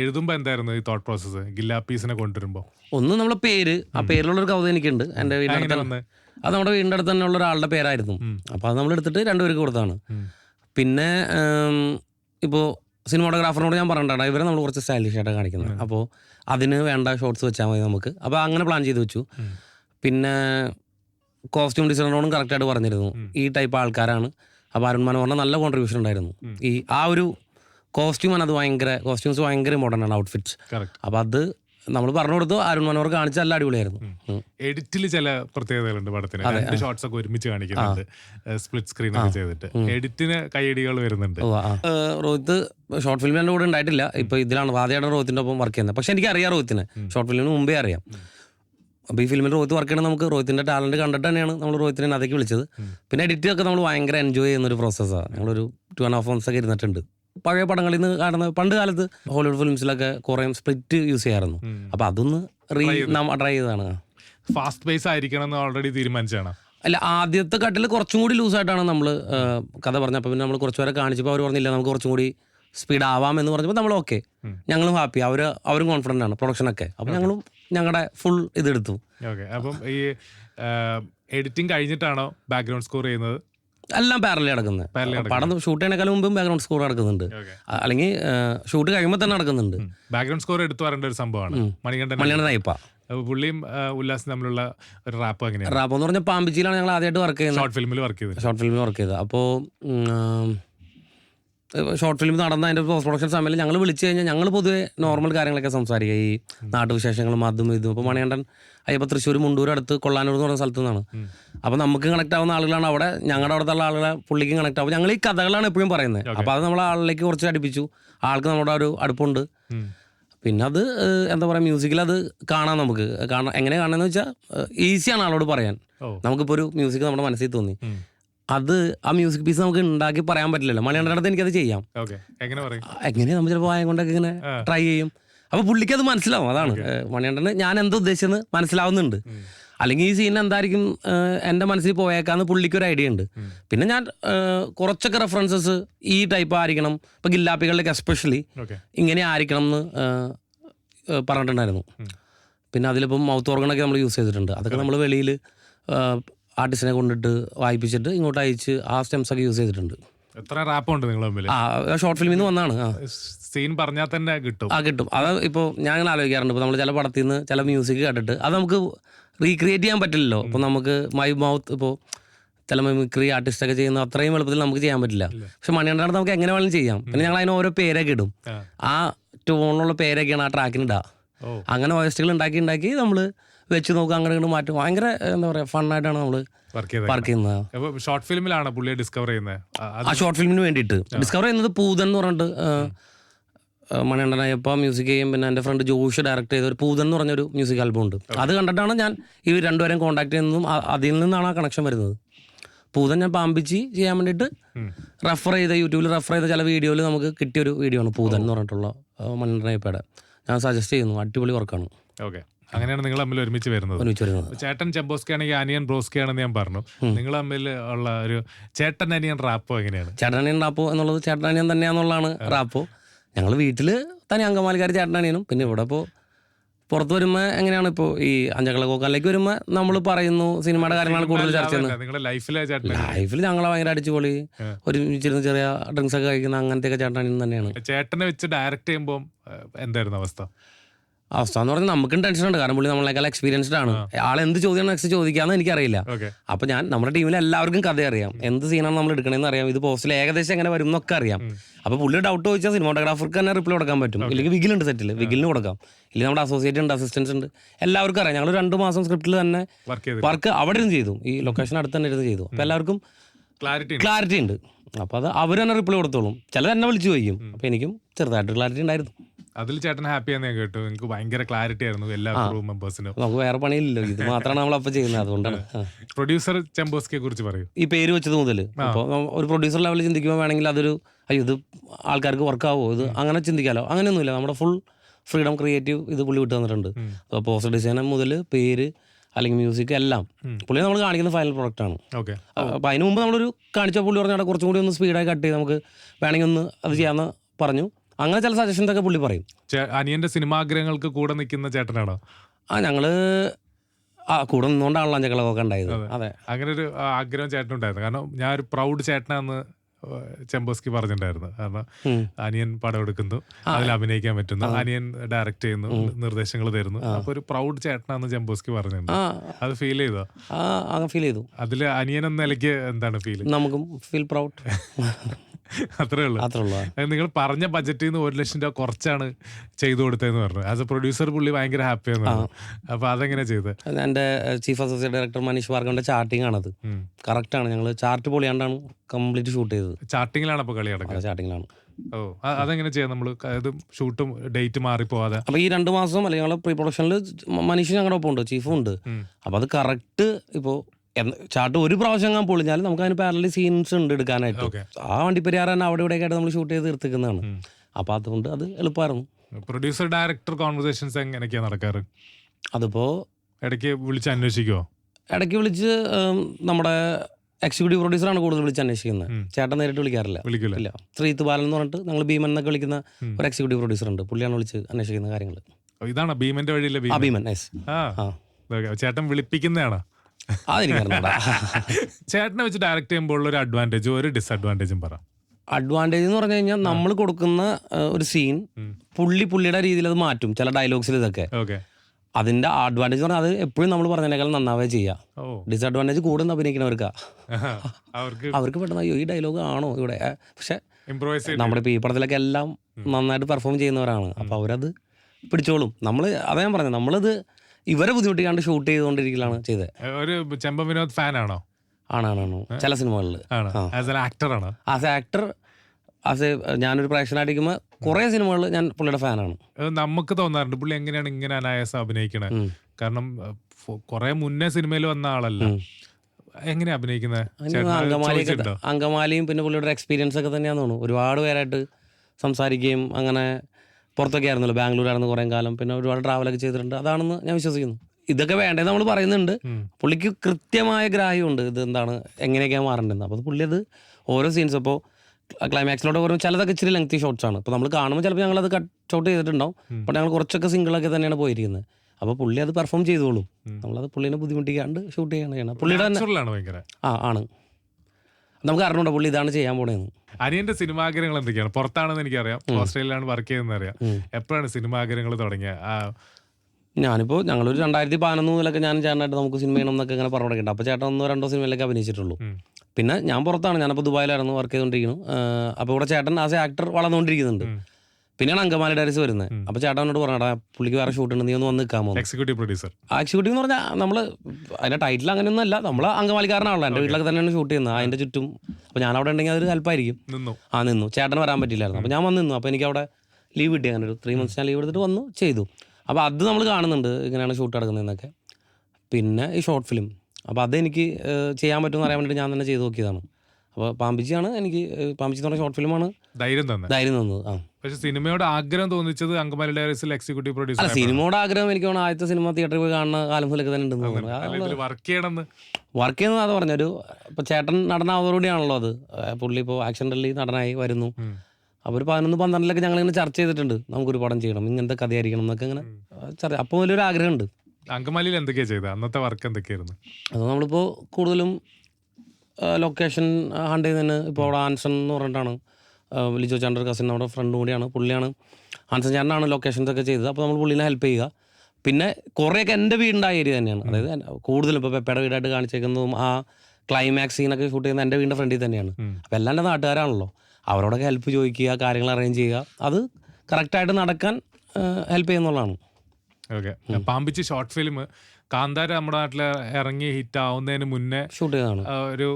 എഴുതുമ്പോ എന്തായിരുന്നു ഈ തോട്ട് പ്രോസസ് ഗില്ലാപ്പീസിനെ കൊണ്ടുവരുമ്പോ? ഒന്ന് നമ്മളെ പേര്. ആ പേരിലുള്ള ഒരു കവിത എനിക്കുണ്ട്. എന്റെ വന്ന്? അത് നമ്മുടെ വീടിന്റെ അടുത്ത് തന്നെയുള്ള ഒരാളുടെ പേരായിരുന്നു. അപ്പൊ അത് നമ്മൾ എടുത്തിട്ട് രണ്ടുപേർക്ക് കൊടുത്താണ്. പിന്നെ ഇപ്പോൾ സിനിമാറ്റോഗ്രാഫറിനോട് ഞാൻ പറഞ്ഞിട്ടാണ് ഇവരെ നമ്മൾ കുറച്ച് സ്റ്റൈലിഷ് ആയിട്ട് കാണിക്കുന്നത്. അപ്പോൾ അതിന് വേണ്ട ഷോർട്സ് വെച്ചാൽ മതി നമുക്ക്. അപ്പോൾ അങ്ങനെ പ്ലാൻ ചെയ്ത് വെച്ചു. പിന്നെ കോസ്റ്റ്യൂം ഡിസൈനറോടും കറക്റ്റായിട്ട് പറഞ്ഞിരുന്നു. ഈ ടൈപ്പ് ആൾക്കാരാണ്. അപ്പോൾ അരുൺ മനോഹറിന് നല്ല കോൺട്രിബ്യൂഷൻ ഉണ്ടായിരുന്നു. ഈ ആ ഒരു കോസ്റ്റ്യൂമാണ് അത് ഭയങ്കര കോസ്റ്റ്യൂംസ് ഭയങ്കര ഇമ്പോർട്ടന്റ് ആണ് ഔട്ട്ഫിറ്റ്സ് അപ്പോൾ അത് നമ്മൾ പറഞ്ഞു കൊടുത്തു അരുൺ മനോഹർ കാണിച്ച നല്ല അടിപൊളിയായിരുന്നു. എഡിറ്റിൽ ചില പ്രത്യേകതകളുണ്ട് പടത്തിന്. രണ്ട് ഷോട്ട്സ് ഒക്കെ ഒരുമിച്ച് കാണിക്കുന്നുണ്ട്. സ്പ്ലിറ്റ് സ്ക്രീൻ ഒക്കെ ചെയ്തിട്ട്. എഡിറ്റിന് കൈയടികൾ വരുന്നുണ്ട്. റോഹിത്ത് ഷോർട്ട് ഫിലിം എന്റെ കൂടെ ഉണ്ടായിട്ടില്ല. ഇപ്പൊ ഇതിലാണ് വാദയുടെ റോഹിത്തിന്റെ ഒപ്പം വർക്ക് ചെയ്യുന്നത്. പക്ഷെ എനിക്ക് അറിയാം റോഹിത്തിനെ. ഷോർട്ട് ഫിലിമിന് മുമ്പേ അറിയാം. അപ്പോൾ ഈ ഫിലിമിൽ റോഹിത്ത് വർക്ക് ചെയ്യുന്ന നമുക്ക് റോഹിത്തിന്റെ ടാലന്റ് കണ്ടിട്ട് തന്നെയാണ് നമ്മൾ റോഹിത്തിനെ അതൊക്കെ വിളിച്ചത്. പിന്നെ എഡിറ്റ് ഒക്കെ നമ്മൾ ഭയങ്കര എൻജോയ് ചെയ്യുന്ന ഒരു പ്രോസസ്സാണ് ഞങ്ങളൊരു ടു ആൻഡ് ഹാഫ് മന്ത്സ് ഒക്കെ ഇരുന്നിട്ടുണ്ട്. പഴയ പടങ്ങളിൽ നിന്ന് കാണുന്ന പണ്ട് കാലത്ത് ഹോളിവുഡ് ഫിലിംസിലൊക്കെ കുറേ സ്പ്ലിറ്റ് യൂസ് ചെയ്യാറുന്നു അപ്പൊ അതൊന്ന് റീ ട്രൈ ചെയ്തതാണ്. ഫാസ്റ്റ് പേസ് ആയിരിക്കണം എന്ന് ഓൾറെഡി തീരുമാനിച്ചാണ് അല്ല ആദ്യത്തെ കട്ടിൽ കുറച്ചും കൂടി ലൂസായിട്ടാണ് നമ്മൾ കഥ പറഞ്ഞപ്പോൾ പിന്നെ നമ്മൾ കുറച്ച് പേരെ കാണിച്ചപ്പോൾ അവർ പറഞ്ഞില്ല നമുക്ക് കുറച്ചും കൂടി സ്പീഡ് ആവാം എന്ന് പറഞ്ഞപ്പോൾ നമ്മൾ ഓക്കെ ഞങ്ങളും ഹാപ്പി അവർ അവരും കോൺഫിഡന്റ് ആണ് പ്രൊഡക്ഷൻ ഒക്കെ. അപ്പോൾ ഞങ്ങളും ഞങ്ങളുടെ ഫുൾ ഇതെടുത്തു ഓക്കെ അപ്പം ഈ എഡിറ്റിംഗ് കഴിഞ്ഞിട്ടാണോ ബാക്ക്ഗ്രൗണ്ട് സ്കോർ ചെയ്യുന്നത്? എല്ലാം പാരലി നടക്കുന്നത് പടം ഷൂട്ട് ചെയ്യണേക്കാൾ മുമ്പും ബാക്ക്ഗ്രൗണ്ട് സ്കോർ നടക്കുന്നുണ്ട്. അല്ലെങ്കിൽ ഷൂട്ട് കഴിയുമ്പോൾ തന്നെ നടക്കുന്നുണ്ട്. ബാക്ക്ഗ്രൗണ്ട് സ്കോർ എടുത്തു പറയേണ്ട ഒരു സംഭവമാണ്. മണികണ്ഠൻ മണികണ്ഠൻ നയിപ്പ പുള്ളിയും ഉല്ലാസും തമ്മിലുള്ള ഒരു റാപ്പ് അങ്ങനെയാണ്. റാപ്പ് എന്ന് പറഞ്ഞാൽ പാമ്പിച്ചിയിലാണ് ഞങ്ങൾ ആദ്യമായിട്ട് വർക്ക് ചെയ്യുന്നത്. ഷോർട്ട് ഫിലിമിൽ വർക്ക് ചെയ്തത്. ഷോർട്ട് ഫിലിമിൽ വർക്ക് ചെയ്തത്. അപ്പോൾ ഷോർട്ട് ഫിലിം നടന്ന അതിന്റെ പോസ്റ്റ് പ്രൊഡക്ഷൻ സമയത്ത് ഞങ്ങൾ വിളിച്ചു കഴിഞ്ഞാൽ ഞങ്ങൾ പൊതുവേ നോർമൽ കാര്യങ്ങളൊക്കെ സംസാരിക്കുക. ഈ നാട്ടുവിശേഷങ്ങളും അതും ഇതും. അപ്പോൾ മണികണ്ഠൻ അയ്യപ്പോൾ തൃശ്ശൂർ മുണ്ടൂർ അടുത്ത് കൊള്ളാനൂർ എന്ന് പറഞ്ഞ സ്ഥലത്തു നിന്നാണ്. അപ്പോൾ നമുക്ക് കണക്ട് ആവുന്ന ആളുകളാണ് അവിടെ. ഞങ്ങളുടെ അവിടുത്തെ ആളുകളെ പുള്ളിക്ക് കണക്ട് ആവും. ഞങ്ങൾ ഈ കഥകളാണ് എപ്പോഴും പറയുന്നത് അപ്പോൾ അത് നമ്മൾ ആളിലേക്ക് കുറച്ച് അടുപ്പിച്ചു. ആൾക്ക് നമ്മുടെ ഒരു അടുപ്പുണ്ട്. പിന്നെ അത് എന്താ പറയുക മ്യൂസിക്കിൽ അത് കാണാം നമുക്ക്. കാണാം എങ്ങനെ കാണാമെന്ന് വെച്ചാൽ ഈസിയാണ് ആളോട് പറയാൻ. നമുക്കിപ്പോൾ ഒരു മ്യൂസിക് നമ്മുടെ മനസ്സിൽ തോന്നി. അത് ആ മ്യൂസിക് പീസ് നമുക്ക് ഉണ്ടാക്കി പറയാൻ പറ്റില്ലല്ലോ. മലയാളം അടുത്ത് എനിക്കത് ചെയ്യാം. എങ്ങനെ നമ്മൾ ചിലപ്പോൾ വായ കൊണ്ടൊക്കെ ഇങ്ങനെ ട്രൈ ചെയ്യും. അപ്പൊ പുള്ളിക്ക് അത് മനസ്സിലാവും. അതാണ്. മണിയണ്ടന് ഞാൻ എന്താ ഉദ്ദേശിച്ചെന്ന് മനസ്സിലാവുന്നുണ്ട്. അല്ലെങ്കിൽ ഈ സീൻ എന്തായിരിക്കും എന്റെ എന്റെ മനസ്സിൽ പോയേക്കാന്ന് പുള്ളിക്ക് ഒരു ഐഡിയ ഉണ്ട്. പിന്നെ ഞാൻ കുറച്ചൊക്കെ റെഫറൻസസ് ഈ ടൈപ്പ് ആയിരിക്കണം. ഇപ്പം ഗില്ലാപ്പികളിലേക്ക് എസ്പെഷ്യലി ഇങ്ങനെ ആയിരിക്കണം എന്ന് പറഞ്ഞിട്ടുണ്ടായിരുന്നു. പിന്നെ അതിലിപ്പം മൗത്ത് ഓർഗണൊക്കെ നമ്മൾ യൂസ് ചെയ്തിട്ടുണ്ട്. അതൊക്കെ നമ്മൾ വെളിയിൽ ആർട്ടിസ്റ്റിനെ കൊണ്ടിട്ട് വായിപ്പിച്ചിട്ട് ഇങ്ങോട്ട് അയച്ച് ആ സ്റ്റെംസ് ഒക്കെ യൂസ് ചെയ്തിട്ടുണ്ട്. എത്ര റാപ്പ് ഉണ്ട് നിങ്ങൾ തമ്മിൽ ആ ഷോർട്ട് ഫിലിമിൽ നിന്ന് വന്നാണ് സീൻ പറഞ്ഞാൽ തന്നെ കിട്ടും. ആ കിട്ടും. അത് ഇപ്പോൾ ഞാൻ അങ്ങനെ ആലോചിക്കാറുണ്ട്. ഇപ്പോൾ നമ്മൾ ചില പടത്തിൽ നിന്ന് ചില മ്യൂസിക് കേട്ടിട്ട് അത് നമുക്ക് റീക്രിയേറ്റ് ചെയ്യാൻ പറ്റില്ലല്ലോ. അപ്പോൾ നമുക്ക് മൈ മൗത്ത് ഇപ്പോൾ ചില മിമിക്രി ആർട്ടിസ്റ്റ് ഒക്കെ ചെയ്യുന്ന അത്രയും എളുപ്പത്തിൽ നമുക്ക് ചെയ്യാൻ പറ്റില്ല. പക്ഷെ മണിയണ്ടാണ് നമുക്ക് എങ്ങനെ വേണമെങ്കിലും ചെയ്യാം. പിന്നെ ഞങ്ങൾ അതിന് ഓരോ പേരൊക്കെ ഇടും. ആ. ടോണുള്ള ടോണിലുള്ള പേരൊക്കെയാണ് ആ ട്രാക്കിന് ഇടുക അങ്ങനെ വേസ്റ്റുകൾ ഉണ്ടാക്കി ഉണ്ടാക്കി നമ്മൾ വെച്ച് നോക്കുക അങ്ങനെ ഇങ്ങോട്ട് മാറ്റും. ഭയങ്കര എന്താ പറയുക ഫണ്ണായിട്ടാണ് നമ്മൾ വർക്ക് ചെയ്യുന്നത്. ഷോർട്ട് ഫിലിമിലാണ് പുള്ളിയെ ഡിസ്കവർ ചെയ്യുന്നത് ആ ഷോർട്ട് ഫിലിമിന് വേണ്ടിയിട്ട്. ഡിസ്കവർ ചെയ്യുന്നത് പൂതൻ എന്ന് പറഞ്ഞിട്ട് മണിയണ്ടനായപ്പ മ്യൂസിക് ചെയ്യും. പിന്നെ എന്റെ ഫ്രണ്ട് ജോഷ് ഡയറക്ട് ചെയ്ത ഒരു പൂതൻ എന്ന് പറഞ്ഞൊരു മ്യൂസിക് ആൽബം ഉണ്ട്. അത് കണ്ടിട്ടാണ് ഞാൻ ഈ രണ്ടുപേരെയും കോൺടാക്ട് ചെയ്യുന്നതും അതിൽ നിന്നാണ് ആ കണക്ഷൻ വരുന്നത്. പൂതൻ ഞാൻ പാമ്പിച്ച് ചെയ്യാൻ വേണ്ടിയിട്ട് റെഫർ ചെയ്ത യൂട്യൂബിൽ റെഫർ ചെയ്ത ചില വീഡിയോയിൽ നമുക്ക് കിട്ടിയൊരു വീഡിയോ ആണ് പൂതൻ എന്ന് പറഞ്ഞിട്ടുള്ള മണിയണ്ടനായപ്പയുടെ ഞാൻ സജസ്റ്റ് ചെയ്യുന്നു. അടിപൊളി വർക്കാണ് ഓക്കെ അങ്ങനെയാണ് നിങ്ങൾ തമ്മിൽ ഒരുമിച്ച് വരുന്നത്. ഒരുമിച്ച് വരുന്നത്. ചേട്ടൻ ചെമ്പോസ്കി ആണെങ്കിൽ അനിയൻ ബ്രോസ്കി ആണെന്ന് ഞാൻ പറഞ്ഞു. നിങ്ങൾ തമ്മിൽ ഉള്ള ഒരു ചേട്ടൻ അനിയൻ റാപ്പോ എങ്ങനെയാണ്? ചേട്ടൻ അനിയൻ റാപ്പോ എന്നുള്ളത് ചേട്ടൻ അനിയൻ തന്നെയാണെന്നുള്ളതാണ് റാപ്പോ. ഞങ്ങൾ വീട്ടിൽ തന്നെ അങ്കമാലിക്കാർ ചേട്ടൻ അനിയനും. പിന്നെ ഇവിടെ ഇപ്പോൾ പുറത്ത് വരുമ്പോൾ എങ്ങനെയാണ് ഇപ്പോൾ ഈ അഞ്ചക്കള കോക്കാലേക്ക് വരുമ്പോൾ നമ്മൾ പറയുന്നു സിനിമയുടെ കാര്യങ്ങളാണ് കൂടുതൽ ചർച്ച ചെയ്യുന്നത്? ലൈഫിൽ ഞങ്ങളെ ഭയങ്കര അടിച്ചുപൊളി. ഒരുമിച്ചിരുന്ന് ചെറിയ ഡ്രിങ്ക്സ് ഒക്കെ കഴിക്കുന്ന അങ്ങനത്തെ ഒക്കെ ചേട്ടൻ തന്നെയാണ്. ചേട്ടനെ വെച്ച് ഡയറക്റ്റ് ചെയ്യുമ്പോൾ എന്തായിരുന്നു അവസ്ഥ? അവസ്ഥ എന്ന് പറഞ്ഞാൽ നമുക്കും ടെൻഷൻ ഉണ്ട്. കാരണം പുള്ളി നമ്മളെക്കാൾ എക്സ്പീരിയൻസ്ഡ് ആണ്. ആൾ എന്ത് ചോദ്യമാണ് നെക്സ്റ്റ് ചോദിക്കാന്ന് എനിക്കറിയില്ല. അപ്പൊ ഞാൻ നമ്മുടെ ടീമിൽ എല്ലാവർക്കും കഥ അറിയാം. എന്ത് സീനാണ് നമ്മൾ എടുക്കണമെന്ന് അറിയാം. ഇത് പോസ്റ്റിൽ ഏകദേശം എങ്ങനെ വരും എന്നൊക്കെ അറിയാം. അപ്പൊ പുള്ളി ഡൗട്ട് ചോദിച്ചാൽ സിനിമാട്ടോഗ്രാഫർക്ക് തന്നെ റിപ്ലൈ കൊടുക്കാൻ പറ്റും. ഇല്ലെങ്കിൽ വിഗിലുണ്ട് സെറ്റിൽ വിഗിലിന് കൊടുക്കാം. ഇല്ലെങ്കിൽ നമ്മുടെ അസോസിയേറ്റ് ഉണ്ട് അസിസ്റ്റൻസ് ഉണ്ട്. എല്ലാവർക്കും അറിയാം. ഞങ്ങൾ രണ്ട് മാസം സ്ക്രിപ്റ്റിൽ തന്നെ വർക്ക് അവിടെ ഇരുന്ന് ചെയ്തു. ഈ ലൊക്കേഷൻ അടുത്ത് തന്നെ ഇരുന്ന് ചെയ്തു. അപ്പൊ എല്ലാവർക്കും ക്ലാരിറ്റി ക്ലാരിറ്റി ഉണ്ട്. അപ്പൊ അത് അവർ തന്നെ റിപ്ലൈ കൊടുത്തോളും. ചിലർ എന്നെ വിളിച്ചു ചോദിക്കും. അപ്പൊ എനിക്കും ചെറുതായിട്ട് ക്ലാരിറ്റി ഉണ്ടായിരുന്നു. അതിൽ ചേട്ടൻ ഹാപ്പി ആണെന്ന് ഞാൻ കേട്ടു. എനിക്ക് ഭയങ്കര ക്ലാരിറ്റി ആയിരുന്നു എല്ലാ ക്രൂ മെമ്പേഴ്സിനും നമുക്ക് വേറെ പണിയില്ല ഇത് മാത്രമാണ് നമ്മൾ അപ്പൊ ചെയ്യുന്നത്. അതുകൊണ്ടാണ്. പ്രൊഡ്യൂസർ ചെമ്പോസ്കിയെ കുറിച്ച് പറയൂ. ഈ പേര് വെച്ചത് മുതൽ അപ്പോൾ ഒരു പ്രൊഡ്യൂസർ ലെവലിൽ ചിന്തിക്കുമ്പോൾ വേണമെങ്കിൽ അതൊരു അയ്യോ ഇത് ആൾക്കാർക്ക് വർക്കാവോ ഇത് അങ്ങനെ ചിന്തിക്കാലോ? അങ്ങനെയൊന്നുമില്ല. നമ്മുടെ ഫുൾ ഫ്രീഡം ക്രിയേറ്റീവ് ഇത് പുള്ളി വിട്ടു തന്നിട്ടുണ്ട്. അപ്പോൾ പോസ്റ്റർ ഡിസൈൻ മുതൽ പേര് അല്ലെങ്കിൽ മ്യൂസിക് എല്ലാം പുള്ളി നമ്മൾ കാണിക്കുന്ന ഫൈനൽ പ്രൊഡക്റ്റ് ആണ്. ഓക്കെ. അപ്പോൾ അതിന് മുമ്പ് നമ്മളൊരു കാണിച്ച പുള്ളി പറഞ്ഞാൽ കുറച്ചും കൂടി ഒന്ന് സ്പീഡായി കട്ട് ചെയ്ത് നമുക്ക് വേണമെങ്കിൽ ഒന്ന് അത് ചെയ്യാമെന്ന് പറഞ്ഞു. അങ്ങനെ ചില സജഷൻസ് ഒക്കെ പുള്ളി പറയും. അനിയന്റെ സിനിമാഗ്രഹങ്ങൾക്ക് കൂടെ നിൽക്കുന്ന ചേട്ടനാണോ? ആ ഞങ്ങൾ ആ കൂടെ നിന്നുകൊണ്ടാണല്ലോ ഞങ്ങളൊക്കെ ഉണ്ടായത്. അതെ. അങ്ങനെ ഒരു ആഗ്രഹം ചേട്ടനുണ്ടായിരുന്നു. കാരണം ഞാൻ ഒരു പ്രൗഡ് ചേട്ടനാന്ന് ചെമ്പോസ്കി പറഞ്ഞിട്ടുണ്ടായിരുന്നു. കാരണം അനിയൻ പടം എടുക്കുന്നു അതിൽ അഭിനയിക്കാൻ പറ്റുന്നു അനിയൻ ഡയറക്റ്റ് ചെയ്യുന്നു നിർദ്ദേശങ്ങൾ തരുന്നു. അപ്പൊ ഒരു പ്രൗഡ് ചേട്ടനാന്ന് ചെമ്പോസ്കി പറഞ്ഞിട്ടുണ്ട് അത് ഫീൽ ചെയ്തോ? ഫീൽ ചെയ്തു. അതിൽ അനിയൻ എന്ന നിലയ്ക്ക് എന്താണ് ഫീൽ നമുക്കും ഫീൽ പ്രൗഡ് അത്രേ ഉള്ളൂ അത്രേ ഉള്ളൂ നിങ്ങൾ പറഞ്ഞ ബജറ്റിൽ നിന്ന് ഒരു ലക്ഷം രൂപ കുറച്ചാണ് ചെയ്തു കൊടുത്തതെന്ന് പറഞ്ഞു. ആസ് എ പ്രൊഡ്യൂസർ പുള്ളി ഭയങ്കര ഹാപ്പി പറഞ്ഞു. അപ്പൊ അതെങ്ങനെ ചെയ്ത്? എന്റെ ചീഫ് അസോസിയേറ്റ് ഡയറക്ടർ മനീഷ് ഭാർഗവന്റെ ചാർട്ടിംഗ് ആണത്. കറക്റ്റ് ആണ്. ഞങ്ങൾ ചാർട്ട് പൊളിയാണ്ടാണ് കംപ്ലീറ്റ് ഷൂട്ട് ചെയ്തത്. ചാർട്ടിങ്ങിലാണ് അപ്പൊ കളി നടക്കുന്നത് ചാർട്ടിങ്ങിലാണ് ഓ അതെങ്ങനെ ചെയ്യാം നമ്മൾ? ഇത് ഷൂട്ടും ഡേറ്റ് മാറിപ്പോവാതെ? അപ്പൊ ഈ രണ്ട് മാസം അല്ലെങ്കിൽ പ്രീ പ്രൊഡക്ഷനിൽ മനുഷ്യൻ ഞങ്ങളുടെ ഒപ്പം ഉണ്ട് ചീഫും ഉണ്ട്. അപ്പൊ അത് കറക്റ്റ് ഇപ്പോൾ ചാട്ട് ഒരു പ്രാവശ്യം ഞാൻ പൊളിഞ്ഞാൽ നമുക്ക് അതിന് പാരലി സീൻസ് ഉണ്ട് എടുക്കാനായിട്ട്. ആ വണ്ടി തന്നെ അവിടെ ഇവിടെ ആയിട്ട് നമ്മൾ ഷൂട്ട് ചെയ്ത് തീർത്തിക്കുന്നതാണ് അപ്പൊ അതുകൊണ്ട് അത് എളുപ്പമായിരുന്നു. പ്രൊഡ്യൂസർ ഡയറക്ടർ കോൺവെർസേഷൻസ് എങ്ങനെയൊക്കെയാ നടക്കാറ്? അതിപ്പോ ഇടയ്ക്ക് വിളിച്ച് അന്വേഷിക്കുവോ? ഇടയ്ക്ക് വിളിച്ച് നമ്മുടെ എക്സിക്യൂട്ടീവ് പ്രൊഡ്യൂസറാണ് കൂടുതൽ വിളിച്ച് അന്വേഷിക്കുന്നത്. ചേട്ടൻ നേരിട്ട് വിളിക്കാറില്ല. വിളിക്കില്ല ഇല്ല. ശ്രീത്ത് ബാലൻ എന്ന് പറഞ്ഞിട്ട് ഞങ്ങൾ ഭീമൻ എന്നൊക്കെ വിളിക്കുന്ന ഒരു എക്സിക്യൂട്ടീവ് പ്രൊഡ്യൂസർ ഉണ്ട്. പുള്ളിയാണ് വിളിച്ച് അന്വേഷിക്കുന്ന കാര്യങ്ങൾ ഇതാണ് ഭീമന്റെ വഴിയിലെ ഭീമൻ. ചേട്ടൻ വിളിപ്പിക്കുന്നതാണോ അതെനിക്കറിഞ്ഞൂടാ ചേട്ടനെ വെച്ച് ഡയറക്റ്റ് ചെയ്യുമ്പോൾ ഉള്ള ഒരു അഡ്വാന്റേജും ഒരു ഡിസഡ്വാന്റേജും പറ. അഡ്വാന്റേജ് എന്ന് പറഞ്ഞു കഴിഞ്ഞാൽ നമ്മൾ കൊടുക്കുന്ന ഒരു സീൻ പുള്ളി പുള്ളിയുടെ രീതിയിൽ അത് മാറ്റും ചില ഡയലോഗ്സിൽ ഇതൊക്കെ. അതിന്റെ അഡ്വാന്റേജ് പറഞ്ഞാൽ അത് എപ്പോഴും നമ്മൾ പറഞ്ഞതിനേക്കാൾ നന്നാവേ ചെയ്യാം. ഡിസ്അഡ്വാന്റേജ് ഡിസഡ്വാന്റേജ് കൂടുതൽ അഭിനയിക്കുന്നവർക്കാ. അവർക്ക് പെട്ടെന്ന് അയ്യോ ഈ ഡയലോഗ് ആണോ ഇവിടെ? പക്ഷെ നമ്മുടെ ഇപ്പൊ ഈ പടത്തിലൊക്കെ എല്ലാം നന്നായിട്ട് പെർഫോം ചെയ്യുന്നവരാണ്. അപ്പൊ അവരത് പിടിച്ചോളും. നമ്മൾ അതാ ഞാൻ പറഞ്ഞത് നമ്മളിത് ഇവരെ ബുദ്ധിമുട്ടിക്കാണ്ട് ഷൂട്ട് ചെയ്തുകൊണ്ടിരിക്കലാണ് ചെയ്തത്. ഒരു ചെമ്പ വിനോദ് ഫാൻ ആണോ ആണാണോ. ചില സിനിമകളിൽ ആസ് എൻ ആക്ടർ ആണോ? As a actor as a ഞാനൊരു പ്രേക്ഷകനായിരിക്കുമ്പോൾ കുറെ സിനിമകളിൽ ഞാൻ പുള്ളിയുടെ ഫാനാണ്. നമുക്ക് തോന്നാറുണ്ട്. പുള്ളി എങ്ങനെയാണ് ഇങ്ങനെ അനായാസം അഭിനയിക്കണേ? കാരണം കുറെ മുന്നേ സിനിമയിൽ വന്ന ആളല്ല. എങ്ങനെയാ എങ്ങനെ അഭിനയിക്കുന്നത് അങ്കമാലി അങ്കമാലിയും പിന്നെ പുള്ളിയുടെ എക്സ്പീരിയൻസ് ഒക്കെ തന്നെയാന്ന് തോന്നുന്നു. ഒരുപാട് പേരായിട്ട് സംസാരിക്കുകയും അങ്ങനെ പുറത്തൊക്കെ ആയിരുന്നല്ലോ ബാംഗ്ലൂരായിരുന്നു കുറേ കാലം. പിന്നെ ഒരുപാട് ട്രാവലൊക്കെ ചെയ്തിട്ടുണ്ട്. അതാണെന്ന് ഞാൻ വിശ്വസിക്കുന്നു. ഇതൊക്കെ വേണ്ടേ നമ്മൾ പറയുന്നുണ്ട്. പുള്ളിക്ക് കൃത്യമായ ഗ്രാഹ്യമുണ്ട് ഇത് എന്താണ് എങ്ങനെയൊക്കെയാണ് മാറേണ്ടത്. അപ്പോൾ പുള്ളി അത് ഓരോ സീൻസ് അപ്പോൾ ക്ലൈമാക്സിലോട്ട് പറയുമ്പോൾ ചിലതൊക്കെ ഇച്ചിരി ലെങ്തി ഷോട്ട്സ് ആണ്. അപ്പോൾ നമ്മൾ കാണുമ്പോൾ ചിലപ്പോൾ ഞങ്ങൾ അത് കട്ട് ഷോട്ട് ചെയ്തിട്ടുണ്ടാവും അപ്പോൾ ഞങ്ങൾ കുറച്ചൊക്കെ സിംഗിളൊക്കെ തന്നെയാണ് പോയിരിക്കുന്നത്. അപ്പോൾ പുള്ളി അത് പെർഫോം ചെയ്തോളും. നമ്മളത് പുള്ളിനെ ബുദ്ധിമുട്ടിക്കാണ്ട് ഷൂട്ട് ചെയ്യാണ് ചെയ്യണം പുള്ളിയുടെ ആ ആണ്. നമുക്ക് അറിഞ്ഞൂടെ പുള്ളി ഇതാണ് ചെയ്യാൻ പോണേന്ന്. അനിയന്റെ സിനിമാഗ്രഹങ്ങൾ എന്തൊക്കെയാണ്? പുറത്താണെന്ന് എനിക്കറിയാം. ഓസ്ട്രേലിയയിലാണ് വർക്ക് ചെയ്യുന്നത് അറിയാം. എപ്പോഴാണ് സിനിമാഗ്രഹങ്ങൾ തുടങ്ങിയ? ഞാനിപ്പോൾ ഞങ്ങളൊരു രണ്ടായിരത്തി പതിനൊന്ന് മുതലൊക്കെ ഞാൻ ചേട്ടനായിട്ട് നമുക്ക് സിനിമ ചെയ്യണം എന്നൊക്കെ ഇങ്ങനെ പറഞ്ഞു തുടങ്ങിയിട്ട് അപ്പോൾ ചേട്ടൻ ഒന്നോ രണ്ടോ സിനിമയിലൊക്കെ അഭിനയിച്ചിട്ടുള്ളൂ. പിന്നെ ഞാൻ പുറത്താണ്. ഞാനപ്പോൾ ദുബായിലായിരുന്നു വർക്ക് ചെയ്തുകൊണ്ടിരിക്കുന്നു അപ്പോൾ ഇവിടെ ചേട്ടൻ ആസ് എ ആക്ടർ വളർന്നുകൊണ്ടിരിക്കുന്നുണ്ട് പിന്നെയാണ് അങ്കമാലി ഡയറീസ് വരുന്നത്? അപ്പൊ ചേട്ടൻ എന്നോട് പറഞ്ഞാ പുള്ളിക്ക് വേറെ ഷൂട്ട് ഉണ്ട് നീ ഒന്ന് വന്ന് നിൽക്കാമോ എക്സിക്യൂട്ടീവ് പ്രൊഡ്യൂസർ എക്സിക്യൂട്ടീവ് എന്ന് പറഞ്ഞാൽ നമ്മൾ അതിന്റെ ടൈറ്റിൽ അങ്ങനെയൊന്നും അല്ല. നമ്മൾ അങ്കമാലിക്കാരനാണല്ലോ. എന്റെ വീട്ടിലൊക്കെ തന്നെയാണ് ഷൂട്ട് ചെയ്യുന്നത്. അതിന്റെ ചുറ്റും. അപ്പൊ ഞാൻ അവിടെ ഉണ്ടെങ്കിൽ അതൊരു ഹെൽപ്പായിരിക്കും ആ നിന്നു. ചേട്ടൻ വരാൻ പറ്റില്ലായിരുന്നു. അപ്പൊ ഞാൻ വന്ന് നിന്നു. അപ്പൊ എനിക്ക് അവിടെ ലീവ് കിട്ടി. അങ്ങനെ ഒരു ത്രീ മന്ത്സ് ഞാൻ ലീവ് എടുത്തിട്ട് വന്നു ചെയ്തു. അപ്പോൾ അത് നമ്മൾ കാണുന്നുണ്ട്. ഇങ്ങനെയാണ് ഷൂട്ട് നടക്കുന്നതെന്നൊക്കെ. പിന്നെ ഈ ഷോർട്ട് ഫിലിം അപ്പോൾ അതെനിക്ക് ചെയ്യാൻ പറ്റുമെന്ന് അറിയാൻ വേണ്ടിയിട്ട് ഞാൻ തന്നെ ചെയ്ത് നോക്കിയതാണ്. അപ്പോൾ പാമ്പിച്ചിയാണ് എനിക്ക് പാമ്പിച്ചി എന്ന് പറഞ്ഞ ഷോർട്ട് ഫിലിമാണ് ധൈര്യം ധൈര്യം തന്നത്. ആ. പക്ഷെ സിനിമയോട് ആഗ്രഹം തോന്നിച്ചത് അങ്കമാലി ഡയറീസിൽ എക്സിക്യൂട്ടീവ് അല്ല പ്രൊഡ്യൂസർ സിനിമയോട് ആഗ്രഹം എനിക്ക് തോന്നുന്നു ആദ്യത്തെ സിനിമ തിയേറ്ററിൽ പോയി കാണുന്ന കാലം മുതലൊക്കെ തന്നെ ഉണ്ടെന്ന് തോന്നുന്നു. വർക്ക് ചെയ്യണമെന്ന്. വർക്ക് ചെയ്യുന്നത് അത് പറഞ്ഞൊരു ഇപ്പൊ ചേട്ടൻ നടനാവതോടെയാണല്ലോ അത്. പുള്ളി ഇപ്പോൾ ആക്ഷൻ ഡല്ലി നടനായി വരുന്നു. അപ്പോൾ ഒരു പതിനൊന്ന് പന്ത്രണ്ടിലൊക്കെ ഞങ്ങൾ ഇങ്ങനെ ചർച്ച ചെയ്തിട്ടുണ്ട്. നമുക്കൊരു പടം ചെയ്യണം ഇങ്ങനത്തെ കഥയായിരിക്കണം എന്നൊക്കെ ഇങ്ങനെ ചർച്ച അപ്പോൾ വലിയൊരു ആഗ്രഹമുണ്ട്. അങ്കമാലിയിൽ എന്തൊക്കെയാ ചെയ്തത്? അന്നത്തെ വർക്ക് എന്തൊക്കെയായിരുന്നു? അത് നമ്മളിപ്പോൾ കൂടുതലും ലൊക്കേഷൻ ഹണ്ട് ചെയ്യുന്നതിന് ഇപ്പോൾ അവിടെ ആൻസൺ എന്ന് പറഞ്ഞിട്ടാണ് ലിജോ ചാണ്ടർ കസിൻ നമ്മുടെ ഫ്രണ്ട് കൂടിയാണ് പുള്ളിയാണ്. ആൻസൺ ചാണ്ടനാണ് ലൊക്കേഷൻസ് ഒക്കെ ചെയ്തത്. അപ്പോൾ നമ്മൾ പുള്ളിനെ ഹെൽപ്പ് ചെയ്യുക. പിന്നെ കുറേയൊക്കെ എന്റെ വീടിന്റെ ആ ഏരിയ തന്നെയാണ്. അതായത് കൂടുതൽ കൂടുതലും ഇപ്പോൾ പെപ്പയുടെ വീടായിട്ട് കാണിച്ചേക്കുന്നതും ആ ക്ലൈമാക്സ് സീനൊക്കെ ഷൂട്ട് ചെയ്യുന്നത് എന്റെ വീടിന്റെ ഫ്രണ്ടിൽ തന്നെയാണ്. അപ്പോൾ എല്ലാം എന്റെ നാട്ടുകാരാണല്ലോ. അവരോടൊക്കെ ഹെൽപ്പ് ചോദിക്കുക കാര്യങ്ങൾ അറേഞ്ച് ചെയ്യുക. അത് കറക്റ്റായിട്ട് നടക്കാൻ ഹെൽപ്പ് ചെയ്യുന്നുള്ളതാണ്. ഓക്കെ പാമ്പിച്ച് ഷോർട്ട് ഫിലിം കാന്താര നമ്മുടെ നാട്ടിൽ ഇറങ്ങി ഹിറ്റ് ആവുന്നതിന് മുന്നേ ഷൂട്ട് ചെയ്തതാണ്. ഒരു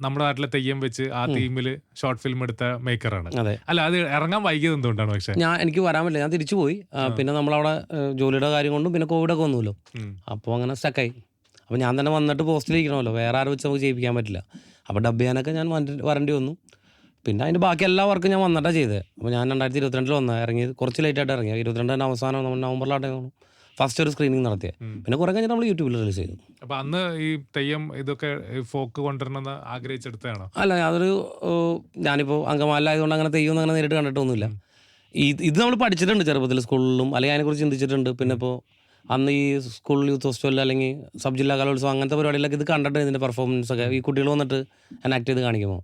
നമ്മുടെ നാട്ടിലെ തെയ്യം വെച്ച് ആ തീമിൽ ഷോർട്ട് ഫിലിം എടുത്ത മേക്കറാണ് അതെ. അല്ല അത് ഇറങ്ങാൻ വൈകിയത് എന്തുകൊണ്ടാണ് പക്ഷെ? ഞാൻ എനിക്ക് വരാൻ പറ്റില്ല. ഞാൻ തിരിച്ചു പോയി. പിന്നെ നമ്മളവിടെ ജോലിയുടെ കാര്യം കൊണ്ടും പിന്നെ കോവിഡൊക്കെ വന്നുമല്ലോ അപ്പോൾ അങ്ങനെ സ്റ്റക്കായി അപ്പോൾ ഞാൻ തന്നെ വന്നിട്ട് പോസ്റ്റിലിരിക്കണമല്ലോ വേറെ ആരും വെച്ച് നമുക്ക് ചെയ്യിപ്പിക്കാൻ പറ്റില്ല. അപ്പോൾ ഡബ് ചെയ്യാനൊക്കെ ഞാൻ വണ്ടി- വരേണ്ടി വന്നു. പിന്നെ അതിന്റെ ബാക്കി എല്ലാ വർക്കും ഞാൻ വന്നിട്ടാണ് ചെയ്തത് അപ്പോൾ ഞാൻ രണ്ടായിരത്തി ഇരുപത്തിരണ്ടിൽ വന്ന ഇറങ്ങി കുറച്ച് ലേറ്റായിട്ട് ഇറങ്ങി. തന്നെ അവസാനം നമ്മൾ നവംബറിലാട്ടെ ഫസ്റ്റ് ഒരു സ്ക്രീനിങ് നടത്തിയത് പിന്നെ കുറെ കഴിഞ്ഞിട്ട് നമ്മൾ യൂട്യൂബിൽ റിലീസ് ചെയ്തു. അപ്പൊ അന്ന് ഈ തെയ്യം ഇതൊക്കെ ഫോക്ക് കൊണ്ടുവരണമെന്ന് ആഗ്രഹിച്ചെടുത്തതാണോ? അല്ല അതൊരു ഞാനിപ്പോൾ അംഗമാലായതുകൊണ്ട് അങ്ങനെ തെയ്യം അങ്ങനെ നേരിട്ട് കണ്ടിട്ടൊന്നുമില്ല. ഈ ഇത് നമ്മൾ പഠിച്ചിട്ടുണ്ട് ചെറുപ്പത്തിൽ സ്കൂളിലും അല്ലെങ്കിൽ അതിനെക്കുറിച്ച് ചിന്തിച്ചിട്ടുണ്ട്. പിന്നെ ഇപ്പോൾ അന്ന് ഈ സ്കൂൾ യൂത്ത് ഫെസ്റ്റിവൽ അല്ലെങ്കിൽ സബ് ജില്ലാ കലോത്സവം അങ്ങനത്തെ പരിപാടിയിലൊക്കെ ഇത് കണ്ടിട്ട് ഇതിന്റെ പെർഫോമൻസ് ഒക്കെ. ഈ കുട്ടികൾ വന്നിട്ട് ആക്ട് ചെയ്ത് കാണിക്കുമ്പോൾ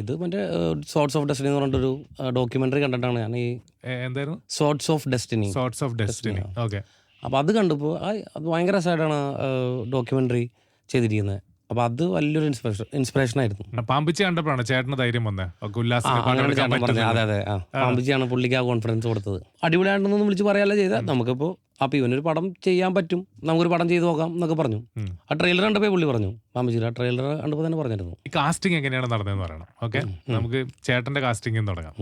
ഇത് മറ്റേ സോർട്സ് ഓഫ് ഡെസ്റ്റിനി എന്ന് പറഞ്ഞിട്ടൊരു ഡോക്യുമെന്ററി കണ്ടിട്ടാണ് ഞാൻ ഈ എന്തായിരുന്നു? Sorts of destiny sorts of destiny okay അപ്പോൾ അത് കണ്ടപ്പോൾ അത് ഭയങ്കര രസമായിട്ടാണ് ഡോക്യുമെന്ററി ചെയ്തിരിക്കുന്നത്. അപ്പോൾ അത് വലിയൊരു ഇൻസ്പിറേഷൻ ഇൻസ്പിറേഷൻ ആയിരുന്നു. പാമ്പിച്ച് കണ്ടപ്പോഴാണ് ചേട്ടന് ധൈര്യം വന്നത്. അതെ അതെ ആ. പാമ്പിച്ചിയാണ് പുള്ളിക്ക് ആ കോൺഫിഡൻസ് കൊടുത്തത്. അടിപൊളിയായിട്ടൊന്നും വിളിച്ച് പറയാല്ല ചെയ്ത. നമുക്കിപ്പോ അപ്പൊ ഇവനൊരു പടം ചെയ്യാൻ പറ്റും. നമുക്കൊരു പടം ചെയ്ത് നോക്കാം എന്നൊക്കെ പറഞ്ഞു. ആ ട്രെയിലർ കണ്ടപ്പോൾ പുള്ളി പറഞ്ഞു. മാമജിര ആ ട്രെയിലർ കണ്ടപ്പോൾ തന്നെ പറഞ്ഞിരുന്നു. ഈ കാസ്റ്റിംഗ് എങ്ങനെയാണ് നടന്നതെന്ന് പറയണം. ഓക്കെ നമുക്ക് ചേട്ടന്റെ കാസ്റ്റിംഗ് തുടങ്ങാം.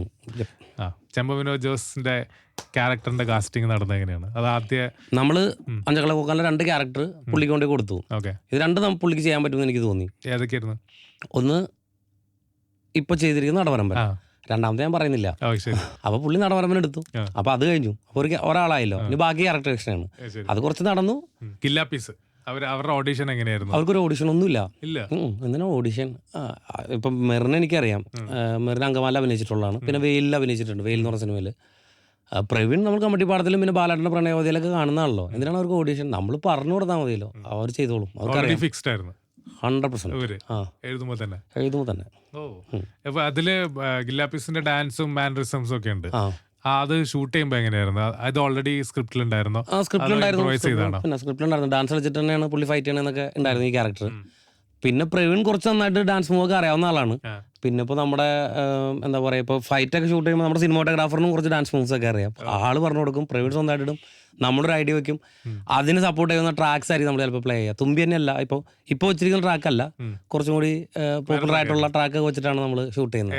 ഉം. ചെമ്പ വിനോദ് ജോസിന്റെ ക്യാരക്ടറിന്റെ കാസ്റ്റിംഗ് നടന്നത് എങ്ങനെയാണ്? അത് ആദ്യ നമ്മൾ അഞ്ചകള പോക്കാന്റെ രണ്ട് ക്യാരക്ടർ പുള്ളിക്ക് കൊണ്ടേ കൊടുത്തു. ഓക്കെ. ഇത് രണ്ട് നമുക്ക് പുള്ളിക്ക് ചെയ്യാൻ പറ്റുമെന്ന് എനിക്ക് തോന്നി. ഏതൊക്കെയായിരുന്നു? ഒന്ന് ഇപ്പൊ ചെയ്തിരിക്കുന്ന നടവരമ്പൻ. രണ്ടാമത്തെ ഞാൻ പറയുന്നില്ല. അപ്പൊ പുള്ളി നടവരമ്പൻ എടുത്തു. അപ്പൊ അത് കഴിഞ്ഞു. ഒരു ഒരാളായല്ലോ. ഇനി ബാക്കി ക്യാരക്ടർ ആണ്. അത് കുറച്ച് നടന്നു. കില്ലാ പീസ്. അവർ അവരുടെ ഓഡിഷൻ എങ്ങനെയായിരുന്നു? അവർക്കൊരു ഓഡിഷൻ ഒന്നുമില്ല. ഇല്ല. എന്തിനാ ഓഡിഷൻ ഇപ്പൊ മെറിനെ എനിക്കറിയാം. മെറിന് അങ്കമാല അഭിനയിച്ചിട്ടുള്ളതാണ്. പിന്നെ വെയിലിൽ അഭിനയിച്ചിട്ടുണ്ട് വെയിൽ എന്ന് പറഞ്ഞ സിനിമയിൽ പ്രവീൺ നമ്മൾ കമ്മട്ടി പാടത്തിലും പിന്നെ ബാലാട്ടന്റെ പ്രണയവതിയിലൊക്കെ കാണുന്നതാണല്ലോ. എന്തിനാണ് അവർക്ക് ഓഡിഷൻ നമ്മൾ പറഞ്ഞു കൊടുത്താൽ മതിയല്ലോ. അവർ ചെയ്തോളും. ഫിക്സ്ഡ് ആയിരുന്നു. ഹൺഡ്രഡ് പെർസെന്റ് ഇവർ ആ. എഴുതുമ്പോ തന്നെ. എഴുതുമ്പോൾ തന്നെ. ഓ. അപ്പൊ അതിൽ ഗില്ലാപ്പീസിന്റെ ഡാൻസും മാനറിസംസും ഒക്കെ ഉണ്ട്. അത് ഷൂട്ട് ചെയ്യുമ്പോ എങ്ങനെയായിരുന്നു? അത് ഓൾറെഡി സ്ക്രിപ്റ്റിൽ ഉണ്ടായിരുന്നോ ആ സ്ക്രിപ്റ്റിൽ ഉണ്ടായിരുന്നു improvise പിന്നെ സ്ക്രിപ്റ്റിൽ ഉണ്ടായിരുന്നു ഡാൻസ് കളിച്ചിട്ട് തന്നെയാണ് പുള്ളി ഫൈറ്റ് ചെയ്യണമെന്നൊക്കെ ഉണ്ടായിരുന്നു ഈ ക്യാരക്ടർ പിന്നെ പ്രവീൺ കുറച്ച് നന്നായിട്ട് ഡാൻസ് മൂവ് ഒക്കെ അറിയാവുന്ന ആളാണ്. പിന്നെ ഇപ്പോൾ നമ്മുടെ എന്താ പറയുക ഇപ്പോൾ ഫൈറ്റ് ഒക്കെ ഷൂട്ട് ചെയ്യുമ്പോൾ നമ്മുടെ സിനിമാറ്റോഗ്രാഫറിനും കുറച്ച് ഡാൻസ് മൂവ്സ് ഒക്കെ അറിയാം. ആൾ പറഞ്ഞു കൊടുക്കും പ്രവീൺ സ്വന്തമായിട്ട് ഇടും നമ്മളൊരു ഐഡിയ വെക്കും. അതിന് സപ്പോർട്ട് ചെയ്യുന്ന ട്രാക്സ് ആയിരിക്കും നമ്മൾ ചിലപ്പോൾ പ്ലേ ചെയ്യുക. തുമ്പി തന്നെയല്ല ഇപ്പോൾ ഇപ്പോൾ വെച്ചിരിക്കുന്ന ട്രാക്ക് അല്ല. കുറച്ചും കൂടി പോപ്പുലർ ആയിട്ടുള്ള ട്രാക്ക് വെച്ചിട്ടാണ് നമ്മൾ ഷൂട്ട് ചെയ്യുന്നത്.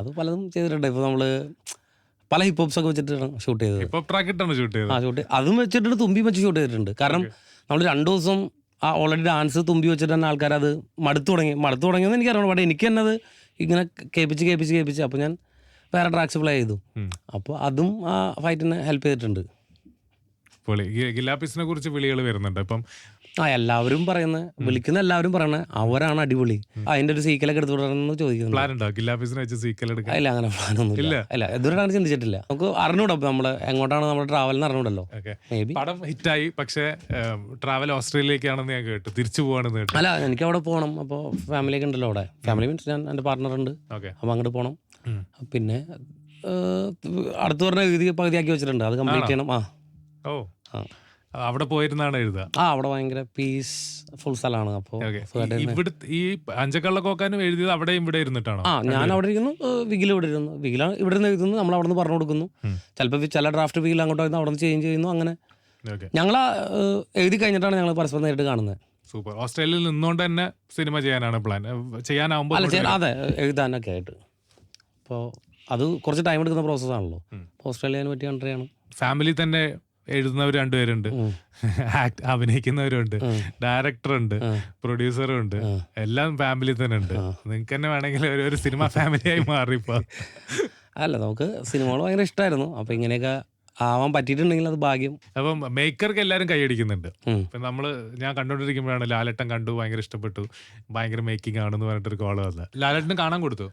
അത് പലതും ചെയ്തിട്ടുണ്ട്. ഇപ്പോൾ നമ്മൾ പല ഹിപ്പ് ഹോപ്സ് ഒക്കെ വെച്ചിട്ടാണ് ഷൂട്ട് ചെയ്തത്. ഹിപ്പ് ട്രാക്ക് ഇട്ടാണ് ഷൂട്ട് ചെയ്തത്. ആ ഷൂട്ട് അതും വെച്ചിട്ടുണ്ട് തുമ്പി വെച്ച് ഷൂട്ട് ചെയ്തിട്ടുണ്ട്. കാരണം നമ്മൾ രണ്ടു ദിവസം ആ ഓൾറെഡി ഡാൻസ് തുമ്പി വെച്ചിട്ട് തന്നെ ആൾക്കാർ അത് മടുത്തു തുടങ്ങി. മടുത്തു തുടങ്ങിയെന്ന് എനിക്ക് അറിയണം. പക്ഷേ എനിക്ക് തന്നെ അത് ഇങ്ങനെ കേൾപ്പിച്ച് കേൾപ്പിച്ച് കേൾപ്പിച്ച് അപ്പോൾ ഞാൻ വേറെ ട്രാക്സ് പ്ലേ ചെയ്തു. അപ്പോൾ അതും ആ ഫൈറ്റിനെ ഹെൽപ്പ് ചെയ്തിട്ടുണ്ട്. പൊളി ഗി- ഗില്ലാപ്പീസിനെ കുറിച്ച് വിളികൾ വരുന്നുണ്ട്. ഇപ്പം ആ എല്ലാവരും പറയുന്നത് വിളിക്കുന്ന എല്ലാവരും പറയണത് അവരാണ് അടിപൊളി. അതിന്റെ ഒരു സീക്കലൊക്കെ എടുത്തു വിടണമെന്ന് ചോദിക്കുന്നത് പ്ലാൻ ഉണ്ടോ? പ്ലാൻ എടുക്കാൻ? ഇല്ല അങ്ങനെ ഇല്ല? ഇല്ല ഇതുവരെയാണ് ചിന്തിച്ചിട്ടില്ല. നമുക്ക് അറിഞ്ഞൂടാ നമ്മൾ എങ്ങോട്ടാണ് നമ്മുടെ ട്രാവൽ എന്ന് അറിഞ്ഞൂടല്ലോ. പടം ഹിറ്റായി പക്ഷേ ട്രാവൽ ഓസ്ട്രേലിയക്കാണെന്ന് ഞാൻ കേട്ടു. തിരിച്ചു പോവാണെന്ന് കേട്ടു. അല്ല എനിക്ക് അവിടെ പോകണം അപ്പോൾ ഫാമിലിയൊക്കെ ഉണ്ടല്ലോ അവിടെ. ഫാമിലി മീൻസ് ഞാൻ എന്റെ പാർട്ണർ ഉണ്ട്. അപ്പൊ അങ്ങോട്ട് പോകണം പിന്നെ അടുത്ത് പറഞ്ഞ പകുതിയാക്കി വെച്ചിട്ടുണ്ട്. അത് കംപ്ലീറ്റ് ചെയ്യണം. ആ. ഓ. ആ. അവിടെ പോയിരുന്നാണ് എഴുതുക. ആ അവിടെ ഭയങ്കര പീസ് ഫുൾ സ്ഥലമാണ്. അപ്പോൾ ഇവിടെ ഈ അഞ്ചക്കള്ളക്കോക്കാനും എഴുതിയത് അവിടെയും ഇവിടെ ഇരുന്നിട്ടാണോ? ആ ഞാൻ അവിടെ ഇരിക്കുന്നു. വിഗിൽ ഇവിടെ ഇരുന്നു. വിഗില ഇവിടെ നിന്ന് എഴുതുന്നു. നമ്മൾ അവിടെ നിന്ന് പറഞ്ഞു കൊടുക്കുന്നു. ചിലപ്പോൾ ചില ഡ്രാഫ്റ്റ് വിഗിൽ അങ്ങോട്ട് വരുന്നു അവിടെ നിന്ന് ചേഞ്ച് ചെയ്യുന്നു അങ്ങനെ. ഞങ്ങൾ എഴുതി കഴിഞ്ഞിട്ടാണ് ഞങ്ങൾ പരസ്പരം നേരിട്ട് കാണുന്നത്. സൂപ്പർ ഓസ്ട്രേലിയയിൽ നിന്നുകൊണ്ട് തന്നെ സിനിമ ചെയ്യാനാണ് പ്ലാൻ ചെയ്യാനാവുമ്പോൾ അതെ എഴുതാനൊക്കെ ആയിട്ട്. അപ്പോൾ അത് കുറച്ച് ടൈം എടുക്കുന്ന പ്രോസസ്സാണല്ലോ ഓസ്ട്രേലിയനെ പറ്റിയ കൺട്രിയാണ് ഫാമിലി തന്നെ എഴുതുന്നവർ രണ്ടുപേരുണ്ട്. ആക്ട് അഭിനയിക്കുന്നവരുണ്ട്. ഡയറക്ടർ ഉണ്ട്. പ്രൊഡ്യൂസറും ഉണ്ട്. എല്ലാം ഫാമിലി തന്നെ ഉണ്ട് നിങ്ങൾക്ക് തന്നെ വേണമെങ്കിൽ ഒരു സിനിമ ഫാമിലിയായി മാറിപ്പോ. അല്ല നമുക്ക് സിനിമകൾ ഭയങ്കര ഇഷ്ടമായിരുന്നു അപ്പൊ ഇങ്ങനെയൊക്കെ ആവാൻ പറ്റിയിട്ടുണ്ടെങ്കിൽ അത് ഭാഗ്യം. അപ്പം മേക്കർക്ക് എല്ലാവരും കൈയടിക്കുന്നുണ്ട്. ഇപ്പം നമ്മൾ ഞാൻ കണ്ടുകൊണ്ടിരിക്കുമ്പോഴാണ് ലാലട്ടൻ കണ്ടു ഭയങ്കര ഇഷ്ടപ്പെട്ടു. ഭയങ്കര മേക്കിംഗ് ആണെന്ന് പറഞ്ഞിട്ടൊരു കോൾ വന്നത്. ലാലേട്ടന് കാണാൻ കൊടുത്തു.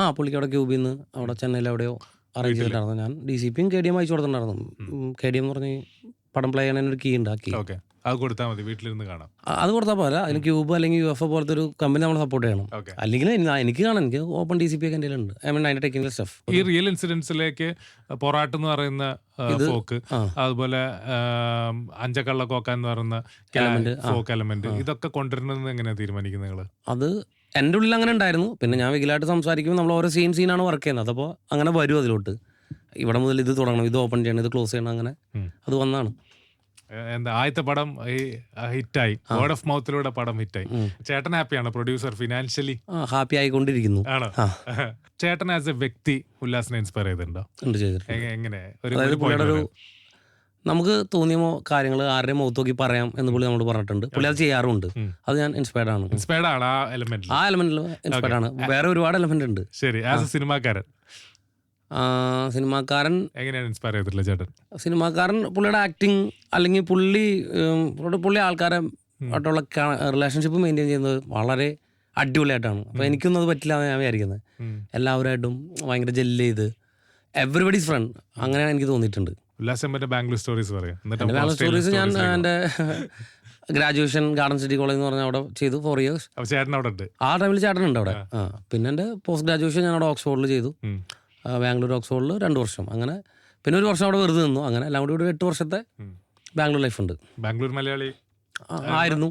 ആ പുള്ളിക്ക് അവിടെ ക്യൂബിൽ നിന്ന് അവിടെ ചെന്നൈയിൽ എവിടെയോ അറേഞ്ച് ചെയ്തിട്ടുണ്ടായിരുന്നു ഞാൻ ഡി സി പിയും കെ ഡി എം അയച്ചു കൊടുത്തിട്ടുണ്ടായിരുന്നു. കെ ഡി എം എന്ന് പറഞ്ഞ് പടം പ്ലേ ചെയ്യാൻ ഒരു കീ ഉണ്ടാക്കി. ഓക്കെ. അത് കൊടുത്താൽ മതി. വീട്ടിലിരുന്ന് കാണാം. അത് കൊടുത്താൽ പോരാ. അതിന് ക്യൂബ് അല്ലെങ്കിൽ യു എഫ് പോലത്തെ ഒരു കമ്പനി നമ്മൾ സപ്പോർട്ട് ചെയ്യണം. അല്ലെങ്കിൽ എനി- എനിക്ക് കാണാം. എനിക്ക് ഓപ്പൺ ഡി സി പി ഒക്കെ എന്റെ ഉണ്ട് ഐ മീൻ അതിന്റെ ടെക്നിക്കൽ സ്റ്റഫ് ഈ റിയൽ ഇൻസിഡൻസിലേക്ക് പൊറാട്ട് എന്ന് പറയുന്ന ഫോക്ക് അതുപോലെ അഞ്ചക്കള്ള കോക്ക എന്ന് പറയുന്ന ഫോക്ക് എലമെന്റ് ഇതൊക്കെ കൊണ്ടുവരുന്നത് എങ്ങനെയാണ് തീരുമാനിക്കുന്നത് നിങ്ങൾ അത് എന്റെ ഉള്ളിൽ അങ്ങനെ ഉണ്ടായിരുന്നു. പിന്നെ ഞാൻ വിഗിലായിട്ട് സംസാരിക്കുമ്പോൾ നമ്മൾ ഓരോ സീൻ സീനാണ് വർക്ക് ചെയ്യുന്നത്. അപ്പോൾ അങ്ങനെ വരും അതിലോട്ട്. ഇവിടെ മുതൽ ഇത് തുടങ്ങണം ഇത് ഓപ്പൺ ചെയ്യണം ഇത് ക്ലോസ് ചെയ്യണം അങ്ങനെ അത് വന്നാണ്. എന്താ ആദ്യത്തെ പടം ഹിറ്റായി. വേർഡ് ഓഫ് മൗത്തിലൂടെ പടം ഹിറ്റായി. ചേട്ടൻ ഹാപ്പിയാണ് പ്രൊഡ്യൂസർ ഫിനാൻഷ്യലി ഹാപ്പി ആയിക്കൊണ്ടിരിക്കുന്നു. ആണോ. ചേട്ടൻ ആസ് എ വ്യക്തി ഉല്ലാസിനെ ഇൻസ്പയർ ചെയ്തിട്ടുണ്ടോ? എങ്ങനെ? ഒരു നമുക്ക് തോന്നിയ കാര്യങ്ങൾ ആരുടെയും മുഖത്ത് നോക്കി പറയാം എന്ന് പുള്ളി നമ്മൾ പറഞ്ഞിട്ടുണ്ട്. പുള്ളി അത് ചെയ്യാറുണ്ട്. അത് ഞാൻ ഇൻസ്പയർഡ് ആണ്. ഇൻസ്പയർഡ് ആണ് ആ എലമെന്റിൽ ആ എലമെന്റിൽ ഇൻസ്പയർഡ് ആണ്. വേറെ ഒരുപാട് എലമെന്റ് ഉണ്ട്. ശരി. ആസ് എ സിനിമാക്കാരൻ സിനിമാക്കാരൻ എങ്ങനെയാണ് ഇൻസ്പയർ ചെയ്തിട്ടുള്ള ചേട്ടൻ? സിനിമാക്കാരൻ പുള്ളിയുടെ ആക്ടിങ് അല്ലെങ്കിൽ പുള്ളി പുള്ളി- ആൾക്കാരെ ആയിട്ടുള്ള റിലേഷൻഷിപ്പ് മെയിന്റെയിൻ ചെയ്യുന്നത് വളരെ അടിപൊളിയായിട്ടാണ്. അപ്പോൾ എനിക്കൊന്നും അത് പറ്റില്ല എന്ന് ഞാൻ വിചാരിക്കുന്നത്. എല്ലാവരുമായിട്ടും ഭയങ്കര ജെല്ല് ചെയ്ത് എവറിബഡീസ് ഫ്രണ്ട് അങ്ങനെയാണ് എനിക്ക് തോന്നിയിട്ടുണ്ട്. ഉല്ലാസം മറ്റേ ബാംഗ്ലൂർ സ്റ്റോറീസ് പറയാം. ഓസ്ട്രേലിയൻ സ്റ്റോറീസ് ഞാൻ എന്റെ ഗ്രാജുവേഷൻ ഗാർഡൻ സിറ്റി കോളേജ് എന്ന് പറഞ്ഞാൽ അവിടെ ചെയ്തു ഫോർ ഇയേഴ്സ് ചേട്ടൻ അവിടെ ഉണ്ട്. ആ ടൈമിൽ ചേട്ടൻ ഉണ്ട് അവിടെ. പിന്നെ എന്റെ പോസ്റ്റ് ഗ്രാജുവേഷൻ ഞാൻ അവിടെ ഓക്സ്ഫോർഡിൽ ചെയ്തു. ബാംഗ്ലൂർ ഓക്സ്ഫോർഡിൽ രണ്ട് വർഷം. അങ്ങനെ പിന്നെ ഒരു വർഷം അവിടെ വെറുതെ നിന്നു. അങ്ങനെ എല്ലാം കൂടി ഒരു എട്ട് വർഷത്തെ. ബാംഗ്ലൂർ ലൈഫ് ഉണ്ട്. ബാംഗ്ലൂർ മലയാളി ആയിരുന്നു.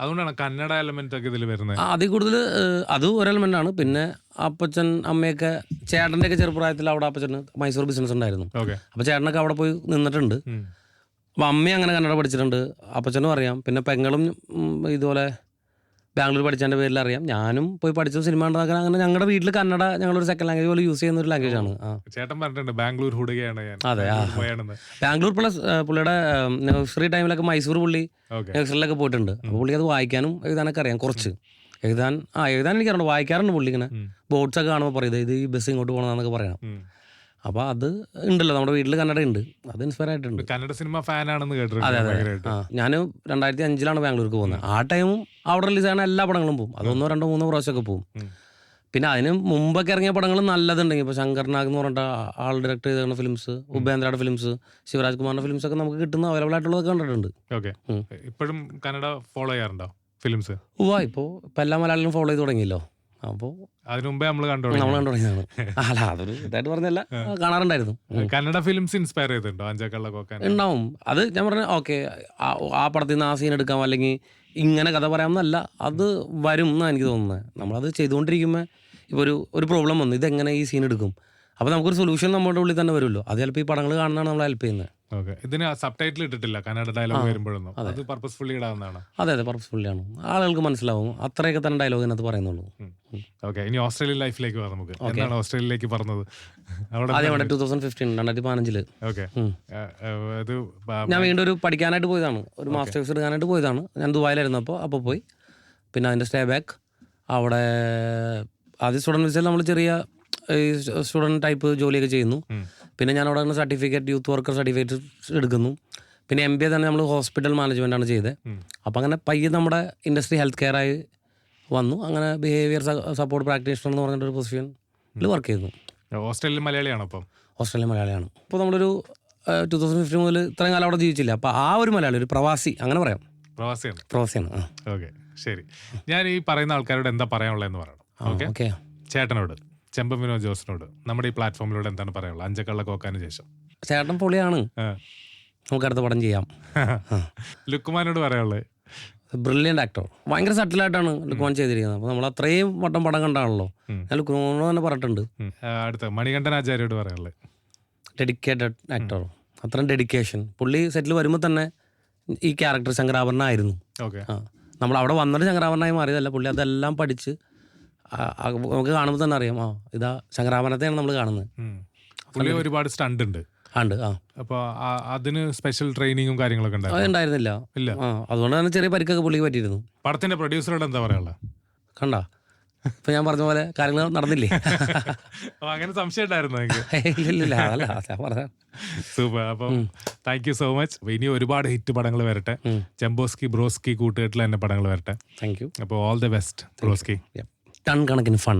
അതുകൊണ്ടാണ് കന്നഡ എലമെന്റ് ഒക്കെ ഇതിൽ വരുന്നത് അതിൽ കൂടുതൽ അത് ഒരു എലമെന്റ് ആണ്. പിന്നെ അപ്പച്ചൻ അമ്മയൊക്കെ ചേട്ടന്റെ ഒക്കെ ചെറുപ്രായത്തിൽ അവിടെ അപ്പച്ചന് മൈസൂർ ബിസിനസ് ഉണ്ടായിരുന്നു. അപ്പൊ ചേട്ടനൊക്കെ അവിടെ പോയി നിന്നിട്ടുണ്ട്. അപ്പൊ അമ്മയും അങ്ങനെ കന്നഡ പഠിച്ചിട്ടുണ്ട്. അപ്പച്ചനും അറിയാം. പിന്നെ പെങ്ങളും ഇതുപോലെ ബാംഗ്ലൂർ പഠിച്ചതിന്റെ പേരിൽ അറിയാം ഞാനും പോയി പഠിച്ച സിനിമ ഉണ്ടാക്കാൻ അങ്ങനെ ഞങ്ങളുടെ വീട്ടിൽ കന്നഡ ഞങ്ങളൊരു സെക്കൻഡ് ലാംഗ്വേജ് പോലെ യൂസ് ചെയ്യുന്ന ഒരു ലാംഗ്വേജ് ആണ്. ചേട്ടൻ പറഞ്ഞിട്ടുണ്ട് ബാംഗ്ലൂർ ഹുടുകയാണ് അതെ. ബാംഗ്ലൂർ പ്ലസ് പുള്ളിയുടെ ഫ്രീ ടൈമിലൊക്കെ മൈസൂർ പുള്ളി നെക്സറിലൊക്കെ പോയിട്ടുണ്ട്. അപ്പോൾ പുള്ളി അത് വായിക്കാനും എഴുതാനൊക്കെ അറിയാം കുറച്ച്. എഴുതാൻ ആ എഴുതാൻ എനിക്കറിയണം. വായിക്കാറുണ്ട് പുള്ളി ഇങ്ങനെ. ബോർഡ്സ് ഒക്കെ കാണുമ്പോൾ പറയും "ദേ ഇത് ഈ ബസ് ഇങ്ങോട്ട് പോകണമെന്നൊക്കെ പറയണം. അപ്പോൾ അത് ഉണ്ടല്ലോ നമ്മുടെ വീട്ടിൽ കന്നഡ ഉണ്ട് അത് ഇൻസ്പയർ ആയിട്ടുണ്ട്. കന്നഡ സിനിമ ഫാനാണെന്ന് കേട്ടിട്ടുണ്ട് അതെ അതെ. ആ ഞാൻ രണ്ടായിരത്തി അഞ്ചിലാണ് ബാംഗ്ലൂർക്ക് പോകുന്നത് ആ ടൈമും അവിടെ റിലീസ് ചെയ്യുന്ന എല്ലാ പടങ്ങളും പോകും അതൊന്നോ രണ്ടോ മൂന്നോ പ്രാവശ്യമൊക്കെ പോകും. പിന്നെ അതിന് മുമ്പൊക്കെ ഇറങ്ങിയ പടങ്ങൾ നല്ലതുണ്ടെങ്കിൽ ഇപ്പോൾ ശങ്കർ നാഗ് എന്ന് പറഞ്ഞിട്ട് ആൾ ഡയറക്ട് ചെയ്ത ഫിലിംസ് ഉപേന്ദ്രയുടെ ഫിലിംസ് ശിവരാജ് കുമാറിന്റെ ഫിലിംസ് ഒക്കെ നമുക്ക് കിട്ടുന്ന അവൈലബിൾ ആയിട്ടുള്ളതൊക്കെ കണ്ടിട്ടുണ്ട്. ഇപ്പോഴും കന്നഡ ഫോളോ ചെയ്യാറുണ്ടോ ഫിലിംസ് ഉവ്വ ഇപ്പോൾ ഇപ്പം എല്ലാ മലയാളികളും ഫോളോ ചെയ്ത് തുടങ്ങിയല്ലോ. അപ്പോൾ അതിനു മുമ്പേ നമ്മൾ കണ്ടു നമ്മൾ കണ്ടു തുടങ്ങിയതാണ്. അല്ല അതൊരു ഇതായിട്ട് പറഞ്ഞല്ല കാണാറുണ്ടായിരുന്നു. കന്നഡ ഫിലിംസ് ഇൻസ്പയർ ചെയ്തിട്ടുണ്ടോ? അഞ്ചാക്കള്ള കോക്കാൻ? ഉണ്ടാവും. അത് ഞാൻ പറഞ്ഞ ഓക്കെ ആ പടത്തിൽ നിന്ന് ആ സീൻ എടുക്കാം അല്ലെങ്കിൽ ഇങ്ങനെ കഥ പറയാമെന്നല്ല അത് വരും എന്നാണ് എനിക്ക് തോന്നുന്നത് നമ്മളത് ചെയ്തുകൊണ്ടിരിക്കുമ്പോൾ ഇപ്പോൾ ഒരു ഒരു പ്രോബ്ലം വന്നു. ഇതെങ്ങനെ ഈ സീൻ എടുക്കും? അപ്പോൾ നമുക്കൊരു സൊല്യൂഷൻ നമ്മുടെ ഉള്ളിൽ തന്നെ വരുമല്ലോ. അത് ചിലപ്പോൾ ഈ പടങ്ങൾ കാണുന്നതാണ് നമ്മൾ ഹെൽപ്പ് ചെയ്യുന്നത് ഓക്കെ. ഇതിന് സബ് ടൈറ്റിൽ ഇട്ടിട്ടില്ല. കന്നഡ ഡയലോഗ് വരുമ്പോഴൊന്നും. അത്. പർപ്പസ്ഫുള്ളി ഇടാവുന്നതാണ്. അതെ അതെ പർപ്പസ്ഫുള്ളിയാണ് ആളുകൾക്ക് മനസ്സിലാവും. അത്രയൊക്കെ തന്നെ ഡയലോഗ് അതിനകത്ത് പറയുന്നുള്ളൂ. ഓക്കെ ഇനി ഓസ്ട്രേലിയൻ ലൈഫിലേക്ക് പോകാം നമുക്ക്. എന്താണ് ഓസ്ട്രേലിയയിലേക്ക് പറഞ്ഞത്? അവിടെ ടൂ തൗസൻഡ് ഫിഫ്റ്റീൻ രണ്ടായിരത്തി പതിനഞ്ചിൽ ഓക്കെ. ഇത് ഞാൻ വീണ്ടും ഒരു പഠിക്കാനായിട്ട് പോയതാണ്. ഒരു മാസ്റ്റേഴ്സ് എടുക്കാനായിട്ട് പോയതാണ്. ഞാൻ ദുബായിലായിരുന്നു അപ്പോൾ അപ്പോൾ പോയി. പിന്നെ അതിന്റെ സ്റ്റേ ബാക്ക് അവിടെ ആദ്യം സ്റ്റുഡന്റ് വിസയിൽ നമ്മൾ ചെറിയ സ്റ്റുഡന്റ് ടൈപ്പ് ജോലിയൊക്കെ ചെയ്യുന്നു. പിന്നെ ഞാൻ അവിടെ നിന്ന് സർട്ടിഫിക്കറ്റ് യൂത്ത് വർക്കർ സർട്ടിഫിക്കറ്റ് എടുക്കുന്നു. പിന്നെ എം ബി എ തന്നെ നമ്മൾ ഹോസ്പിറ്റൽ മാനേജ്മെന്റ് ആണ് ചെയ്തത് അപ്പം അപ്പോൾ അങ്ങനെ പയ്യെ നമ്മുടെ ഇൻഡസ്ട്രി ഹെൽത്ത് കെയർ ആയി വന്നു. അങ്ങനെ ബിഹേവിയർ സപ്പോർട്ട് പ്രാക്ടീഷണർ എന്ന് പറഞ്ഞിട്ടൊരു പൊസിഷനിൽ വർക്ക് ചെയ്യുന്നു ഓസ്ട്രേലിയൻ മലയാളിയാണ് അപ്പം ഓസ്ട്രേലിയൻ മലയാളിയാണ്. അപ്പോൾ നമ്മളൊരു ടു തൗസൻഡ് ഫിഫ്റ്റീൻ മുതൽ ഇത്രയും കാലം അവിടെ ജീവിച്ചില്ല. അപ്പോൾ ആ ഒരു മലയാളി ഒരു പ്രവാസി അങ്ങനെ പറയാം. പ്രവാസിയാണ്. പ്രവാസിയാണ് ഓക്കെ ശരി. ഞാൻ ഈ പറയുന്ന ആൾക്കാരോട് എന്താ പറയാനുള്ളതെന്ന് പറയണം. ഓക്കെ. ചേട്ടനോട്. ചെമ്പൻ വിനോദ് ജോസിനോട് നമ്മുടെ ഈ പ്ലാറ്റ്ഫോമിലൂടെ എന്താണ് പറയാനുള്ളത്? അഞ്ചക്കള്ള കോക്കാന് ശേഷം. ചേട്ടൻ പൊളിയാണ്. നമുക്ക് അടുത്ത പടം ചെയ്യാം. ലുക്കുമാനോട് പറയാനുള്ളത്? ബ്രില്യന്റ് ആക്ടർ ഭയങ്കര സട്ടിലായിട്ടാണ് ലുക്കുമാൻ ചെയ്തിരിക്കുന്നത്. അപ്പോൾ നമ്മൾ അത്രയും വട്ടം പടം കണ്ടാണല്ലോ. ഞാൻ ലുക്കുമാനോട് തന്നെ പറഞ്ഞിട്ടുണ്ട്. അടുത്ത മണികണ്ഠൻ ആചാര്യോട് പറയാനുള്ളത്. ഡെഡിക്കേറ്റഡ് ആക്ടർ അത്രയും ഡെഡിക്കേഷൻ പുള്ളി സെറ്റിൽ വരുമ്പോൾ തന്നെ ഈ ക്യാരക്ടർ ശങ്കരാഭരണമായിരുന്നു ഓക്കെ ആ. നമ്മൾ അവിടെ വന്നിട്ട് ശങ്കരാഭരണമായി മാറിയതല്ല. പുള്ളി അതെല്ലാം പഠിച്ച് നമുക്ക് കാണുമ്പോൾ തന്നെ അറിയാം. ആ ഇതാ ശങ്കരാഭരണത്തെയാണ് നമ്മൾ കാണുന്നത്. പുള്ളി ഒരുപാട് സ്റ്റണ്ട് ഉണ്ട് ഉണ്ട് ആ അപ്പൊ അതിന് സ്പെഷ്യൽ ട്രെയിനിങ്ങും കാര്യങ്ങളൊക്കെ ഉണ്ടായിരുന്നില്ല. ഇല്ല. ആ അതുകൊണ്ട് തന്നെ ചെറിയ പരിക്കൊക്കെ പുള്ളിക്ക് പറ്റിയിരുന്നു. പടത്തിന്റെ പ്രൊഡ്യൂസറോട് എന്താ പറയാനുള്ളത് കണ്ട? ഇപ്പൊ ഞാൻ പറഞ്ഞ പോലെ കാര്യങ്ങൾ നടന്നില്ലേ? അങ്ങനെ സംശയം ഉണ്ടായിരുന്നു സൂപ്പർ. അപ്പം താങ്ക് യു സോ മച്ച് ഇനി ഒരുപാട് ഹിറ്റ് പടങ്ങൾ വരട്ടെ. ചെമ്പോസ്കി ബ്രോസ്കി കൂട്ടുകെട്ടിൽ തന്നെ പടങ്ങൾ വരട്ടെ. താങ്ക് യു അപ്പോൾ all the best broski. Ton കണക്കിന് ഫൺ